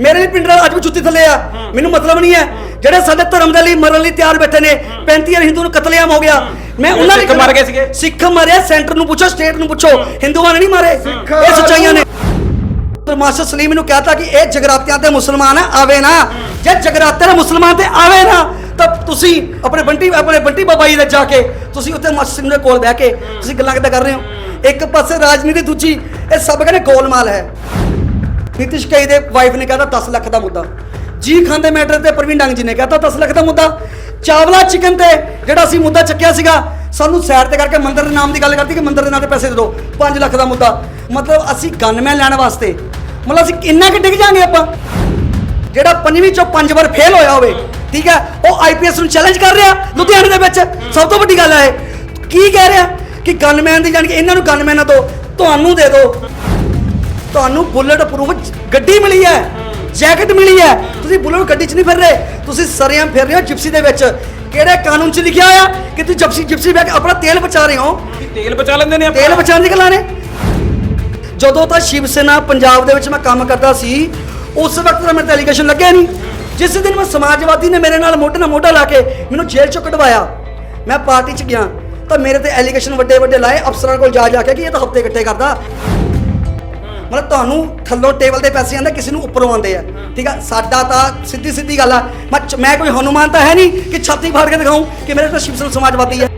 ਮੇਰੇ ਲਈ ਪਿੰਡ ਵਾਲਾ ਅੱਜ ਵੀ ਜੁੱਤੀ ਥੱਲੇ ਆ। ਮੈਨੂੰ ਮਤਲਬ ਨਹੀਂ ਹੈ। ਜਿਹੜੇ ਸਾਡੇ ਧਰਮ ਦੇ ਲਈ ਮਰਨ ਲਈ ਤਿਆਰ ਬੈਠੇ ਨੇ 35000 ਹਿੰਦੂ ਨੂੰ ਕਤਲੇਆਮ ਹੋ ਗਿਆ। ਮੈਂ ਉਹਨਾਂ ਸਿੱਖ ਮਰ ਗਏ ਸੀਗੇ? ਸਿੱਖ ਮਰਿਆ ਸੈਂਟਰ ਨੂੰ ਪੁੱਛੋ ਸਟੇਟ ਨੂੰ ਪੁੱਛੋ। ਹਿੰਦੂਆਂ ਨੇ ਨਹੀਂ ਮਾਰੇ। ਇਹ ਸੱਚਾਈਆਂ ਨੇ। ਮਾਸਟਰ ਸਲੀਮ ਨੂੰ ਕਹਤਾ ਕਿ ਇਹ ਜਗਰਾਤਿਆਂ ਤੇ ਮੁਸਲਮਾਨ ਆਵੇ ਨਾ। ਜੇ ਜਗਰਾਤੇ ਦੇ ਮੁਸਲਮਾਨ ਤੇ ਆਵੇ ਨਾ ਤਾਂ ਤੁਸੀਂ ਆਪਣੇ ਬੰਟੀ ਆਪਣੇ ਬੰਟੀ ਬਾਬਾ ਜੀ ਦੇ ਜਾ ਕੇ ਤੁਸੀਂ ਉੱਥੇ ਮਾਸਟਰ ਸਲੀਮ ਦੇ ਕੋਲ ਬਹਿ ਕੇ ਤੁਸੀਂ ਗੱਲਾਂ ਕਿੱਦਾਂ ਕਰ ਰਹੇ ਹੋ। ਇੱਕ ਪਾਸੇ ਰਾਜਨੀਤੀ ਦੂਜੀ ਇਹ ਸਭ ਕਹਿੰਦੇ ਗੋਲਮਾਲ ਹੈ। ਨਿਤਿਸ਼ ਕਈ ਦੇ ਵਾਈਫ ਨੇ ਕਹਤਾ 10 ਲੱਖ ਦਾ ਮੁੱਦਾ। ਜੀ ਖਾਂਦੇ ਮੈਟਰ ਤੇ ਪ੍ਰਵੀਨ ਡੰਗ ਜੀ ਨੇ ਕਹਤਾ 10 ਲੱਖ ਦਾ ਮੁੱਦਾ। ਚਾਵਲਾ ਚਿਕਨ ਤੇ ਜਿਹੜਾ ਅਸੀਂ ਮੁੱਦਾ ਚੱਕਿਆ ਸੀਗਾ, ਸਾਨੂੰ ਸਾਈਡ ਤੇ ਕਰਕੇ ਮੰਦਰ ਦੇ ਨਾਮ ਦੀ ਗੱਲ ਕਰਤੀ ਕਿ ਮੰਦਰ ਦੇ ਨਾਂ ਤੇ ਪੈਸੇ ਦੇ ਦਿਓ 5 ਲੱਖ ਦਾ ਮੁੱਦਾ। ਮਤਲਬ ਅਸੀਂ ਗਨਮੈਨ ਲੈਣ ਵਾਸਤੇ। ਮਤਲਬ ਅਸੀਂ ਕਿੰਨਾ ਕਿ ਡਿੱਗ ਜਾਾਂਗੇ ਆਪਾਂ? ਜਿਹੜਾ ਪੰਜਵੀਂ ਚੋਂ ਪੰਜ ਵਾਰ ਫੇਲ ਹੋਇਆ ਹੋਵੇ, ਠੀਕ ਹੈ, ਉਹ ਆਈਪੀਐਸ ਨੂੰ ਚੈਲੰਜ ਕਰ ਰਿਹਾ ਲੁਧਿਆਣੇ ਦੇ ਵਿੱਚ। ਸਭ ਤੋਂ ਵੱਡੀ ਗੱਲ ਹੈ ਇਹ। ਕੀ ਕਹਿ ਰਿਹਾ? ਕਿ ਗਨਮੈਨ ਦੀ ਜਾਣੀ ਕਿ ਇਹਨਾਂ ਨੂੰ ਗਨਮੈਨਾਂ ਨਾ ਤੁਹਾਨੂੰ ਦੇ ਦਿਓ। ਤੁਹਾਨੂੰ ਬੁਲਟ ਪ੍ਰੂਫ ਗੱਡੀ ਮਿਲੀ ਹੈ ਜੈਕਟ ਮਿਲੀ ਹੈ। ਤੁਸੀਂ ਬੁਲਟ ਗੱਡੀ 'ਚ ਨਹੀਂ ਫਿਰ ਰਹੇ। ਤੁਸੀਂ ਸਰਿਆਂ ਫਿਰ ਰਹੇ ਹੋ ਜਿਪਸੀ ਦੇ ਵਿੱਚ। ਕਿਹੜੇ ਕਾਨੂੰਨ 'ਚ ਲਿਖਿਆ ਹੋਇਆ ਕਿ ਤੁਸੀਂ ਜਿਪਸੀ ਜਿਪਸੀ ਬੈਗ ਆਪਣਾ ਤੇਲ ਬਚਾ ਰਹੇ ਹੋ? ਕੀ ਤੇਲ ਬਚਾ ਲੈਂਦੇ ਨੇ ਤੇਲ ਬਚਾਉਣ ਦੀ ਗੱਲਾਂ ਨੇ। ਜਦੋਂ ਤਾਂ ਸ਼ਿਵ ਸੈਨਾ ਪੰਜਾਬ ਦੇ ਵਿੱਚ ਮੈਂ ਕੰਮ ਕਰਦਾ ਸੀ ਉਸ ਵਕਤ ਤਾਂ ਮੇਰੇ ਤੇ ਐਲੀਗੇਸ਼ਨ ਲੱਗਿਆ ਨਹੀਂ। ਜਿਸ ਦਿਨ ਮੈਂ ਸਮਾਜਵਾਦੀ ਨੇ ਮੇਰੇ ਨਾਲ ਮੋਢੇ ਨਾਲ ਮੋਢਾ ਲਾ ਕੇ ਮੈਨੂੰ ਜੇਲ੍ਹ ਚੋਂ ਕਢਵਾਇਆ। ਮੈਂ ਪਾਰਟੀ 'ਚ ਗਿਆ ਤਾਂ ਮੇਰੇ ਤੇ ਐਲੀਗੇਸ਼ਨ ਵੱਡੇ ਵੱਡੇ ਲਾਏ। ਅਫਸਰਾਂ ਕੋਲ ਜਾ ਜਾ ਕੇ ਕਿ ਇਹ ਤਾਂ ਹਫ਼ਤੇ ਇਕੱਠੇ ਕਰਦਾ। ਮਤਲਬ ਤੁਹਾਨੂੰ ਥੱਲੋਂ ਟੇਬਲ ਦੇ ਪੈਸੇ ਆਉਂਦੇ, ਕਿਸੇ ਨੂੰ ਉੱਪਰੋਂ ਆਉਂਦੇ ਆ। ਠੀਕ ਆ? ਸਾਡਾ ਤਾਂ ਸਿੱਧੀ ਸਿੱਧੀ ਗੱਲ ਆ। ਮੈਂ ਮੈਂ ਕੋਈ ਹਨੂਮਾਨ ਤਾਂ ਹੈ ਨਹੀਂ ਕਿ ਛਾਤੀ ਫਾੜ ਕੇ ਦਿਖਾऊं ਕਿ ਮੇਰੇ ਤਾਂ ਸ਼ਿਵ ਸਮਾਜਵਾਦੀ ਹੈ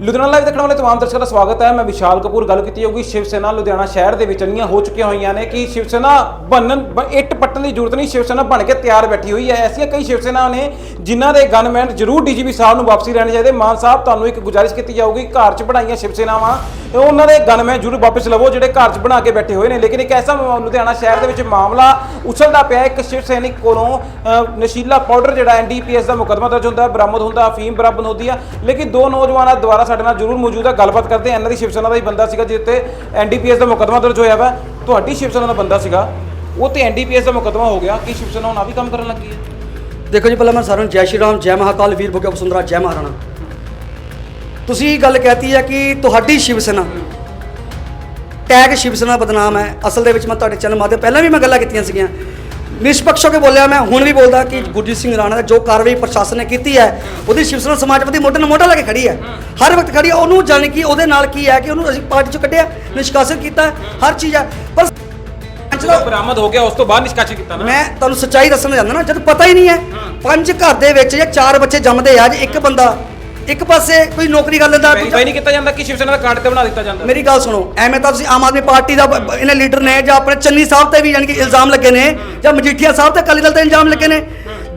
ਲੁਧਿਆਣਾ ਲਾਈਵ ਦੇਖਣ ਵਾਲੇ ਤਮਾਮ ਦਰਸ਼ਕਾਂ ਦਾ ਸਵਾਗਤ ਹੈ। ਮੈਂ ਵਿਸ਼ਾਲ ਕਪੂਰ, ਗੱਲ ਕੀਤੀ ਹੋਊਗੀ ਸ਼ਿਵ ਸੈਨਾ ਲੁਧਿਆਣਾ ਸ਼ਹਿਰ ਦੇ ਵਿੱਚ। ਅੰਨੀਆਂ ਹੋ ਚੁੱਕੀਆਂ ਹੋਈਆਂ ਨੇ ਕਿ ਸ਼ਿਵ ਸੈਨਾ ਬਣਨ ਇੱਟ ਪੱਟਣ ਦੀ ਜ਼ਰੂਰਤ ਨਹੀਂ। ਸ਼ਿਵ ਸੈਨਾ ਬਣ ਕੇ ਤਿਆਰ ਬੈਠੀ ਹੋਈ ਹੈ। ਐਸੀਆਂ ਕਈ ਸ਼ਿਵ ਸੈਨਾ ਨੇ ਜਿਨ੍ਹਾਂ ਦੇ ਗਨਮੈਨ ਜ਼ਰੂਰ ਡੀਜੀਪੀ ਸਾਹਿਬ ਨੂੰ ਵਾਪਸੀ ਲੈਣੇ ਚਾਹੀਦੇ। ਮਾਨ ਸਾਹਿਬ, ਤੁਹਾਨੂੰ ਇੱਕ ਗੁਜ਼ਾਰਿਸ਼ ਕੀਤੀ ਜਾਊਗੀ। ਘਰ 'ਚ ਬਣਾਈਆਂ ਸ਼ਿਵ ਸੈਨਾਵਾਂ। ਤੇ ਉਹਨਾਂ ਦੇ ਗਨ ਮੈਂ ਜ਼ਰੂਰ ਵਾਪਸ ਲਵੋ ਜਿਹੜੇ ਘਰ 'ਚ ਬਣਾ ਕੇ ਬੈਠੇ ਹੋਏ ਨੇ। ਲੇਕਿਨ ਇੱਕ ਐਸਾ ਮ- ਲੁਧਿਆਣਾ ਸ਼ਹਿਰ ਦੇ ਵਿੱਚ ਮਾਮਲਾ ਉਛਲਦਾ ਪਿਆ। ਹੈ। ਇੱਕ ਸ਼ਿਵ ਸੈਨਿਕ ਕੋਲੋਂ ਅ, ਨਸ਼ੀਲਾ ਪਾਊਡਰ ਜਿਹੜਾ ਐਨਡੀਪੀਐਸ ਦਾ ਮੁਕੱਦਮਾ ਦਰਜ ਹੁੰਦਾ ਹੈ, ਬਰਾਮਦ ਹੁੰਦਾ ਅਫੀਮ ਬਰਾਮਦ ਹੁੰਦੀ ਹੈ ਲੇਕਿਨ ਦੋ ਨੌਜਵਾਨਾਂ ਦੁਆਰਾ ਸਾਡੇ ਨਾਲ ਜ਼ਰੂਰ ਮੌਜੂਦ ਆ। ਗੱਲਬਾਤ ਕਰਦੇ ਹਾਂ। ਇਹਨਾਂ ਦੀ ਸ਼ਿਵ ਸੈਨਾ ਦਾ ਹੀ ਬੰਦਾ ਸੀਗਾ ਜਿੱਤੇ ਐਨਡੀਪੀਐਸ ਦਾ ਮੁਕੱਦਮਾ ਦਰਜ ਹੋਇਆ ਵਾ। ਤੁਹਾਡੀ ਸ਼ਿਵ ਸੈਨਾ ਦਾ ਬੰਦਾ ਸੀਗਾ। ਉਹ ਤੇ ਐਨਡੀਪੀਐਸ ਦਾ ਮੁਕੱਦਮਾ ਹੋ ਗਿਆ। ਕਿ ਸ਼ਿਵ ਸੈਨਾ ਹੁਣ ਆ ਵੀ ਕੰਮ ਕਰਨ ਲੱਗੀ ਹੈ? ਦੇਖੋ ਜੀ ਪਹਿਲਾਂ ਮੈਂ ਸਾਰਿਆਂ ਨੂੰ ਜੈ ਸ਼੍ਰੀ ਰਾਮ ਜੈ ਮਹਾਕਾਲ ਵੀਰ ਭੁਗਿਆ ਵਸੁੰਧਰਾ ਜੈ ਮਹਾਰਾਣਾ। ਤੁਸੀਂ ਗੱਲ ਕਹਿਤੀ ਹੈ ਕਿ ਤੁਹਾਡੀ ਸ਼ਿਵ ਸੈਨਾ ਟੈਗ ਸ਼ਿਵ ਸੈਨਾ ਬਦਨਾਮ ਹੈ। ਅਸਲ ਦੇ ਵਿੱਚ ਮੈਂ ਤੁਹਾਡੇ ਚੈਨਲ ਮਾਧਿਅਮ ਪਹਿਲਾਂ ਵੀ ਮੈਂ ਗੱਲਾਂ ਕੀਤੀਆਂ ਸੀਗੀਆਂ। ਨਿਸ਼ਪਕਸ਼ ਹੋ ਕੇ ਬੋਲਿਆ ਮੈਂ ਹੁਣ ਵੀ ਬੋਲਦਾ ਕਿ ਗੁਰਜੀਤ ਸਿੰਘ ਰਾਣਾ ਦਾ ਜੋ ਕਾਰਵਾਈ ਪ੍ਰਸ਼ਾਸਨ ਨੇ ਕੀਤੀ ਹੈ ਉਹਦੀ ਸ਼ਿਵ ਸੈਨਾ ਸਮਾਜਵਾਦੀ ਮੋਢੇ ਨਾਲ ਮੋਢਾ ਲਾ ਕੇ ਖੜੀ ਹੈ। ਹਰ ਵਕਤ ਖੜੀ ਹੈ ਉਹਨੂੰ ਜਾਣ ਕਿ ਉਹਦੇ ਨਾਲ ਕੀ ਹੈ ਕਿ ਉਹਨੂੰ ਅਸੀਂ ਪਾਰਟੀ ਚੋਂ ਕੱਢਿਆ ਨਿਸ਼ਕਾਸਿਤ ਕੀਤਾ ਹਰ ਚੀਜ਼ ਹੈ। ਪਰ ਜਦੋਂ ਬਰਾਮਦ ਹੋ ਗਿਆ ਉਸ ਤੋਂ ਬਾਅਦ ਨਿਸ਼ਕਾਸ਼ਨ ਕੀਤਾ ਨਾ? ਮੈਂ ਤੁਹਾਨੂੰ ਸੱਚਾਈ ਦੱਸਣਾ ਚਾਹੁੰਦਾ ਨਾ ਜਦ ਪਤਾ ਹੀ ਨਹੀਂ ਹੈ। ਪੰਜ ਘਰ ਦੇ ਵਿੱਚ ਜਾਂ ਚਾਰ ਬੱਚੇ ਜੰਮਦੇ ਆ ਜੇ ਇੱਕ ਬੰਦਾ ਇੱਕ ਪਾਸੇ ਕੋਈ ਨੌਕਰੀ ਕਰ ਲੈਂਦਾ ਵੈਰੀਫਾਈ ਨਹੀਂ ਕੀਤਾ ਜਾਂਦਾ ਕਿ ਸ਼ਿਵ ਸੈਨਾ ਦਾ ਕਾਰਡ ਤੇ ਬਣਾ ਦਿੱਤਾ ਜਾਂਦਾ। ਮੇਰੀ ਗੱਲ ਸੁਣੋ ਐਵੇਂ ਤਾਂ ਤੁਸੀਂ ਆਮ ਆਦਮੀ ਪਾਰਟੀ ਦਾ ਇਹਨੇ ਲੀਡਰ ਨੇ ਜਾਂ ਆਪਣੇ ਚੰਨੀ ਸਾਹਿਬ ਤੇ ਵੀ ਯਾਨੀ ਕਿ ਇਲਜ਼ਾਮ ਲੱਗੇ ਨੇ ਜਾਂ ਮਜੀਠੀਆ ਸਾਹਿਬ ਤੇ ਅਕਾਲੀ ਦਲ ਤੇ ਇਲਜ਼ਾਮ ਲੱਗੇ ਨੇ।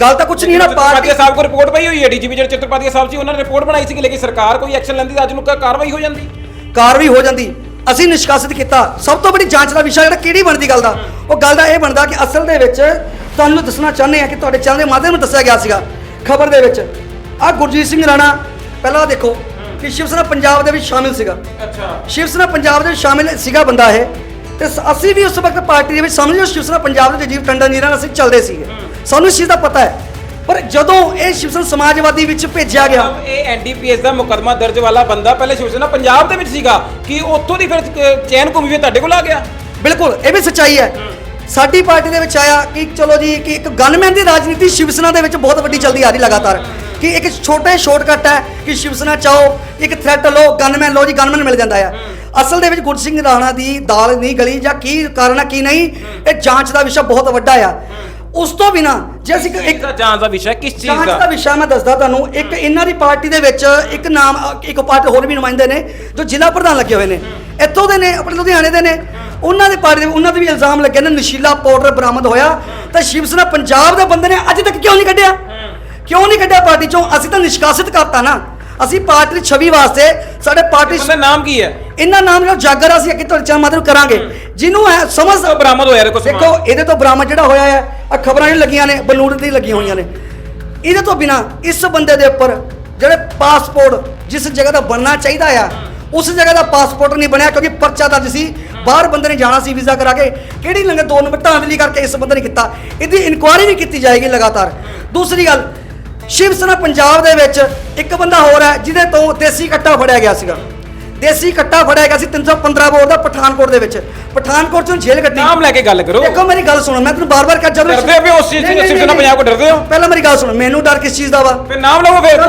ਗੱਲ ਤਾਂ ਕੁਝ ਨਹੀਂ ਨਾ ਪਾਰਟੀ ਸਾਹਿਬ ਕੋਲ ਰਿਪੋਰਟ ਪਈ ਹੋਈ ਹੈ ਡੀਜੀਪੀ ਜਿਹੜੇ ਚਿੱਤਰਪਾਤੀ ਸਾਹਿਬ ਸੀ ਉਹਨਾਂ ਨੇ ਰਿਪੋਰਟ ਬਣਾਈ ਸੀ ਲੇਕਿਨ ਸਰਕਾਰ ਕੋਈ ਐਕਸ਼ਨ ਲੈਂਦੀ ਤਾਂ ਅੱਜ ਨੂੰ ਕਾ- ਕਾਰਵਾਈ ਹੋ ਜਾਂਦੀ। ਕਾਰਵਾਈ ਹੋ ਜਾਂਦੀ। ਅਸੀਂ ਨਿਸ਼ਕਾਸਿਤ ਕੀਤਾ। ਸਭ ਤੋਂ ਵੱਡੀ ਜਾਂਚ ਦਾ ਵਿਸ਼ਾ ਜਿਹੜਾ ਕਿਹੜੀ ਬਣਦੀ ਗੱਲ ਦਾ? ਉਹ ਗੱਲ ਦਾ ਇਹ ਬਣਦਾ ਕਿ ਅਸਲ ਦੇ ਵਿੱਚ ਤੁਹਾਨੂੰ ਦੱਸਣਾ ਚਾਹੁੰਦੇ ਆ ਕਿ ਤੁਹਾਡੇ ਚੈਨਲ ਦੇ ਮਾਧਿਅਮ ਨੂੰ ਦੱਸਿਆ ਗਿਆ ਸੀਗਾ। ਖਬਰ ਦੇ ਵਿੱਚ ਆ ਗੁਰਜੀਤ ਸਿੰਘ ਰਾਣਾ ਪਹਿਲਾਂ ਦੇਖੋ ਕਿ ਸ਼ਿਵ ਸੈਨਾ ਪੰਜਾਬ ਦੇ ਵਿੱਚ ਸ਼ਾਮਿਲ ਸੀਗਾ। ਅੱਛਾ। ਸ਼ਿਵ ਸੈਨਾ ਪੰਜਾਬ ਦੇ ਵਿੱਚ ਸ਼ਾਮਿਲ ਸੀਗਾ ਬੰਦਾ ਇਹ। ਤੇ ਅਸੀਂ ਵੀ ਉਸ ਵਕਤ ਪਾਰਟੀ ਦੇ ਵਿੱਚ ਸਮਝੋ ਸ਼ਿਵ ਸੈਨਾ ਪੰਜਾਬ ਦੇ ਜੀਵ ਟੰਡਾ ਨੀਰਾ ਨਾਲ ਅਸੀਂ ਚੱਲਦੇ ਸੀਗੇ। ਸਾਨੂੰ ਇਸ ਚੀਜ਼ ਦਾ ਪਤਾ ਹੈ। ਪਰ ਜਦੋਂ ਇਹ ਸ਼ਿਵ ਸੈਨਾ ਸਮਾਜਵਾਦੀ ਵਿੱਚ ਭੇਜਿਆ ਗਿਆ ਇਹ ਐਨਡੀਪੀਐਸ ਦਾ ਮੁਕੱਦਮਾ ਦਰਜ ਵਾਲਾ ਬੰਦਾ ਪਹਿਲੇ ਸ਼ਿਵ ਸੈਨਾ ਪੰਜਾਬ ਦੇ ਵਿੱਚ ਸੀਗਾ। ਕਿ ਉੱਥੋਂ ਦੀ ਫਿਰ ਚੈਨ ਘੁੰਮੀ ਵੀ ਤੁਹਾਡੇ ਕੋਲ ਆ ਗਿਆ? ਬਿਲਕੁਲ ਇਹ ਵੀ ਸੱਚਾਈ ਹੈ। ਸਾਡੀ ਪਾਰਟੀ ਦੇ ਵਿੱਚ ਆਇਆ ਕਿ ਚਲੋ ਜੀ ਕਿ ਇੱਕ ਗਨਮੈਨ ਦੀ ਰਾਜਨੀਤੀ ਸ਼ਿਵ ਸੈਨਾ ਦੇ ਵਿੱਚ ਬਹੁਤ ਵੱਡੀ ਚੱਲਦੀ ਆ ਰਹੀ ਲਗਾਤਾਰ। ਕਿ ਇੱਕ ਛੋਟੇ ਸ਼ਾਰਟਕਟ ਹੈ ਕਿ ਸ਼ਿਵ ਸੈਨਾ ਚਾਹੋ ਇੱਕ ਥ੍ਰੈਟ ਲਓ ਗਨਮੈਨ ਲਓ ਜੀ ਗਨਮੈਨ ਮਿਲ ਜਾਂਦਾ ਆ। ਅਸਲ ਦੇ ਵਿੱਚ ਗੁਰਜੀਤ ਸਿੰਘ ਰਾਣਾ ਦੀ ਦਾਲ ਨਹੀਂ ਗਲੀ ਜਾਂ ਕੀ ਕਾਰਨ ਹੈ ਕੀ ਨਹੀਂ ਇਹ ਜਾਂਚ ਦਾ ਵਿਸ਼ਾ ਬਹੁਤ ਵੱਡਾ ਆ। ਉਸ ਤੋਂ ਬਿਨਾ ਜੇ ਅਸੀਂ ਇੱਕ- ਜਾਂਚ ਦਾ ਵਿਸ਼ਾ ਕਿਸ ਚੀਜ਼ ਜਾਂਚ ਦਾ? ਦਾ ਵਿਸ਼ਾ ਮੈਂ ਦੱਸਦਾ ਤੁਹਾਨੂੰ ਇੱਕ ਇਹਨਾਂ ਦੀ ਪਾਰਟੀ ਦੇ ਵਿੱਚ ਇੱਕ ਨਾਮ ਇੱਕ ਪਾਰਟੀ ਹੋਰ ਵੀ ਨੁਮਾਇੰਦੇ ਨੇ ਜੋ ਜ਼ਿਲ੍ਹਾ ਪ੍ਰਧਾਨ ਲੱਗੇ ਹੋਏ ਨੇ। ਇੱਥੋਂ ਦੇ ਨੇ ਆਪਣੇ ਲੁਧਿਆਣੇ ਦੇ ਨੇ। ਉਹਨਾਂ ਦੇ ਪਾਰਟੀ ਦੇ ਉਹਨਾਂ ਦੇ ਵੀ ਇਲਜ਼ਾਮ ਲੱਗੇ ਨੇ ਨਸ਼ੀਲਾ ਪਾਊਡਰ ਬਰਾਮਦ ਹੋਇਆ। ਤਾਂ ਸ਼ਿਵ ਸੈਨਾ ਪੰਜਾਬ ਦੇ ਬੰਦੇ ਨੇ ਅੱਜ ਤੱਕ ਕਿਉਂ ਨਹੀਂ ਕੱਢਿਆ? ਕਿਉਂ ਨਹੀਂ ਕੱਢਿਆ ਪਾਰਟੀ ਚੋਂ? ਅਸੀਂ ਤਾਂ ਨਿਸ਼ਕਾਸਿਤ ਕਰਤਾ ਨਾ। ਅਸੀਂ ਪਾਰਟੀ ਦੀ ਛਵੀ ਵਾਸਤੇ ਸਾਡੇ ਪਾਰਟੀ ਉਹਦਾ ਨਾਮ ਕੀ ਹੈ? ਇਹਨਾਂ ਨਾਮ ਜਿਹੜਾ ਜਾਗਰ ਅਸੀਂ ਅੱਗੇ ਤੁਹਾਡੇ ਚੈਨਲ ਮਾਧਿਅਮ ਕਰਾਂਗੇ। ਜਿਹਨੂੰ ਹੈ ਸਮਝ ਬਰਾਮਦ ਹੋਇਆ ਦੇਖੋ। ਦੇਖੋ ਇਹਦੇ ਤੋਂ ਬਰਾਮਦ ਜਿਹੜਾ ਹੋਇਆ ਹੈ ਆ ਖਬਰਾਂ ਜਿਹੜੀ ਲੱਗੀਆਂ ਨੇ ਬਲੂੜ ਦੀ ਲੱਗੀਆਂ ਹੋਈਆਂ ਨੇ। ਇਹਦੇ ਤੋਂ ਬਿਨਾ ਇਸ ਬੰਦੇ ਦੇ ਉੱਪਰ ਜਿਹੜੇ ਪਾਸਪੋਰਟ ਜਿਸ ਜਗ੍ਹਾ ਦਾ ਬਣਨਾ ਚਾਹੀਦਾ ਆ ਉਸ ਜਗ੍ਹਾ ਦਾ ਪਾਸਪੋਰਟ ਨਹੀਂ ਬਣਿਆ ਕਿਉਂਕਿ ਪਰਚਾ ਦਰਜ ਸੀ। ਬਾਹਰ ਬੰਦੇ ਨੇ ਜਾਣਾ ਸੀ ਵੀਜ਼ਾ ਕਰਾ ਕੇ। ਕਿਹੜੀ ਲੰਗੇ ਦੋ ਨੰਬਰ ਧਾਂਦਲੀ ਕਰਕੇ ਇਸ ਬੰਦੇ ਨੇ ਕੀਤਾ? ਇਹਦੀ ਇਨਕੁਆਇਰੀ ਵੀ ਕੀਤੀ ਜਾਏਗੀ ਲਗਾਤਾਰ। ਦੂਸਰੀ ਗੱਲ ਸ਼ਿਵ ਸੈਨਾ ਪੰਜਾਬ ਦੇ ਵਿੱਚ ਇੱਕ ਬੰਦਾ ਹੋਰ ਹੈ ਜਿਹਦੇ ਤੋਂ ਦੇਸੀ ਕੱਟਾ ਫੜਿਆ ਗਿਆ ਸੀਗਾ। ਦੇਸੀ ਕੱਟਾ ਫੜਿਆ ਗਿਆ ਸੀ 315 ਬੋਰ ਦਾ ਪਠਾਨਕੋਟ ਦੇ ਵਿੱਚ। ਪਠਾਨਕੋਟ ਚੋਂ ਜੇਲ੍ਹ ਕੱਟੀ ਨਾਮ ਲੈ ਕੇ ਗੱਲ ਕਰੋ। ਦੇਖੋ ਮੇਰੀ ਗੱਲ ਸੁਣੋ ਮੈਂ ਤੈਨੂੰ ਬਾਰ-ਬਾਰ ਕਹਿ ਜਦੋਂ ਡਰਦੇ ਪਏ ਉਸ ਚੀਜ਼ ਤੋਂ ਸਿਵਸੇਨਾ ਨਹੀਂ, ਪੰਜਾਬ ਕੋ ਡਰਦੇ ਹੋ? ਪਹਿਲਾਂ ਮੇਰੀ ਗੱਲ ਸੁਣੋ ਮੈਨੂੰ ਡਰ ਕਿਸ ਚੀਜ਼ ਦਾ ਵਾ? ਫਿਰ ਨਾਮ ਲਵੋ ਫਿਰ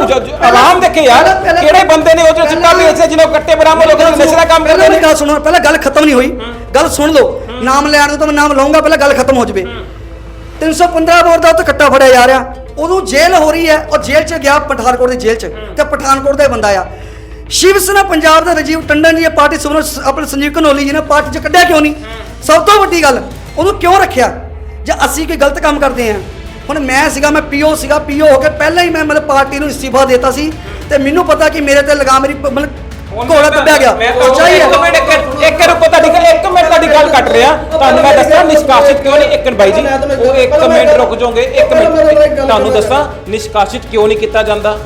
ਆਵਾਮ ਦੇਖੇ ਯਾਰ ਕਿਹੜੇ ਬੰਦੇ ਨੇ ਉਹ ਜੋ ਪਹਿਲਾਂ- ਵੇਚਦੇ ਜਿਹਨੂੰ ਕੱਟੇ ਬਰਾਮਦ ਲੋਕਾਂ ਨੂੰ ਨਸ਼ੇ ਦਾ ਕੰਮ ਕਰਦੇ ਮੇਰੀ ਨੇ। ਗੱਲ ਸੁਣੋ ਪਹਿਲਾਂ ਗੱਲ ਖਤਮ ਨਹੀਂ ਹੋਈ। ਗੱਲ ਸੁਣ ਲਓ ਨਾਮ ਲੈਣ ਤੋਂ ਤਾਂ ਮੈਂ ਨਾਮ ਲਵਾਂਗਾ ਪਹਿਲਾਂ ਗੱਲ ਖਤਮ ਹੋ ਜਵੇ। 315 ਬੋਰ ਦਾ ਉੱਤੇ ਕੱਟਾ ਫੜਿਆ ਜਾ ਰਿਹਾ। ਉਦੋਂ ਜੇਲ੍ਹ ਹੋ ਰਹੀ ਹੈ ਉਹ ਜੇਲ੍ਹ 'ਚ ਗਿਆ ਪਠਾਨਕੋਟ ਦੀ ਜੇਲ੍ਹ 'ਚ ਤੇ ਪਠਾਨਕੋਟ ਦਾ ਬੰਦਾ ਆ। ਸ਼ਿਵ ਸੈਨਾ ਪੰਜਾਬ ਦਾ ਰਾਜੀਵ ਟੰਡਨ ਜੀ ਪਾਰਟੀ ਸੁਣੋ ਆਪਣੇ ਸੰਜੀਵ ਘਨੌਲੀ ਜੀ ਨੇ ਪਾਰਟੀ 'ਚ ਕੱਢਿਆ ਕਿਉਂ ਨਹੀਂ? ਸਭ ਤੋਂ ਵੱਡੀ ਗੱਲ ਉਹਨੂੰ ਕਿਉਂ ਰੱਖਿਆ? ਜੇ ਅਸੀਂ ਕੋਈ ਗਲਤ ਕੰਮ ਕਰਦੇ ਹਾਂ? ਹੁਣ ਮੈਂ ਸੀਗਾ ਮੈਂ ਪੀਓ ਸੀਗਾ ਪੀਓ ਹੋ ਕੇ ਪਹਿਲਾਂ ਹੀ ਮੈਂ ਮਤਲਬ ਪਾਰਟੀ ਨੂੰ ਇਸਤੀਫਾ ਦੇਤਾ ਸੀ ਤੇ ਮੈਨੂੰ ਪਤਾ ਕਿ ਮੇਰੇ ਤੇ ਲਗਾਮ ਮੇਰੀ ਮਤਲਬ ਘੋੜਾ ਕੱਢਿਆ ਗਿਆ। ਮੈਂ ਹੈ। ਇੱਕ ਮਿੰਟ ਇੱਕ- ਇੱਕ ਰੁਕੋ ਤੁਹਾਡੀ ਗੱਲ ਇੱਕ ਮਿੰਟ ਤੁਹਾਡੀ ਗੱਲ ਕੱਟ ਰਿਹਾ। ਤੁਹਾਨੂੰ ਮੈਂ ਦੱਸਾਂ ਨਿਸ਼ਕਾਸਿਤ ਕਿਉਂ ਨਹੀਂ? ਇੱਕ ਮਿੰਟ ਬਾਈ ਜੀ ਉਹ ਇੱਕ ਮਿੰਟ ਰੁਕ ਜਾਓਗੇ ਇੱਕ ਮਿੰਟ। ਤੁਹਾਨੂੰ ਦੱਸਾਂ ਨਿਸ਼ਕਾਸਿਤ ਕਿਉਂ ਨਹੀਂ ਕੀਤਾ ਜਾਂਦਾ?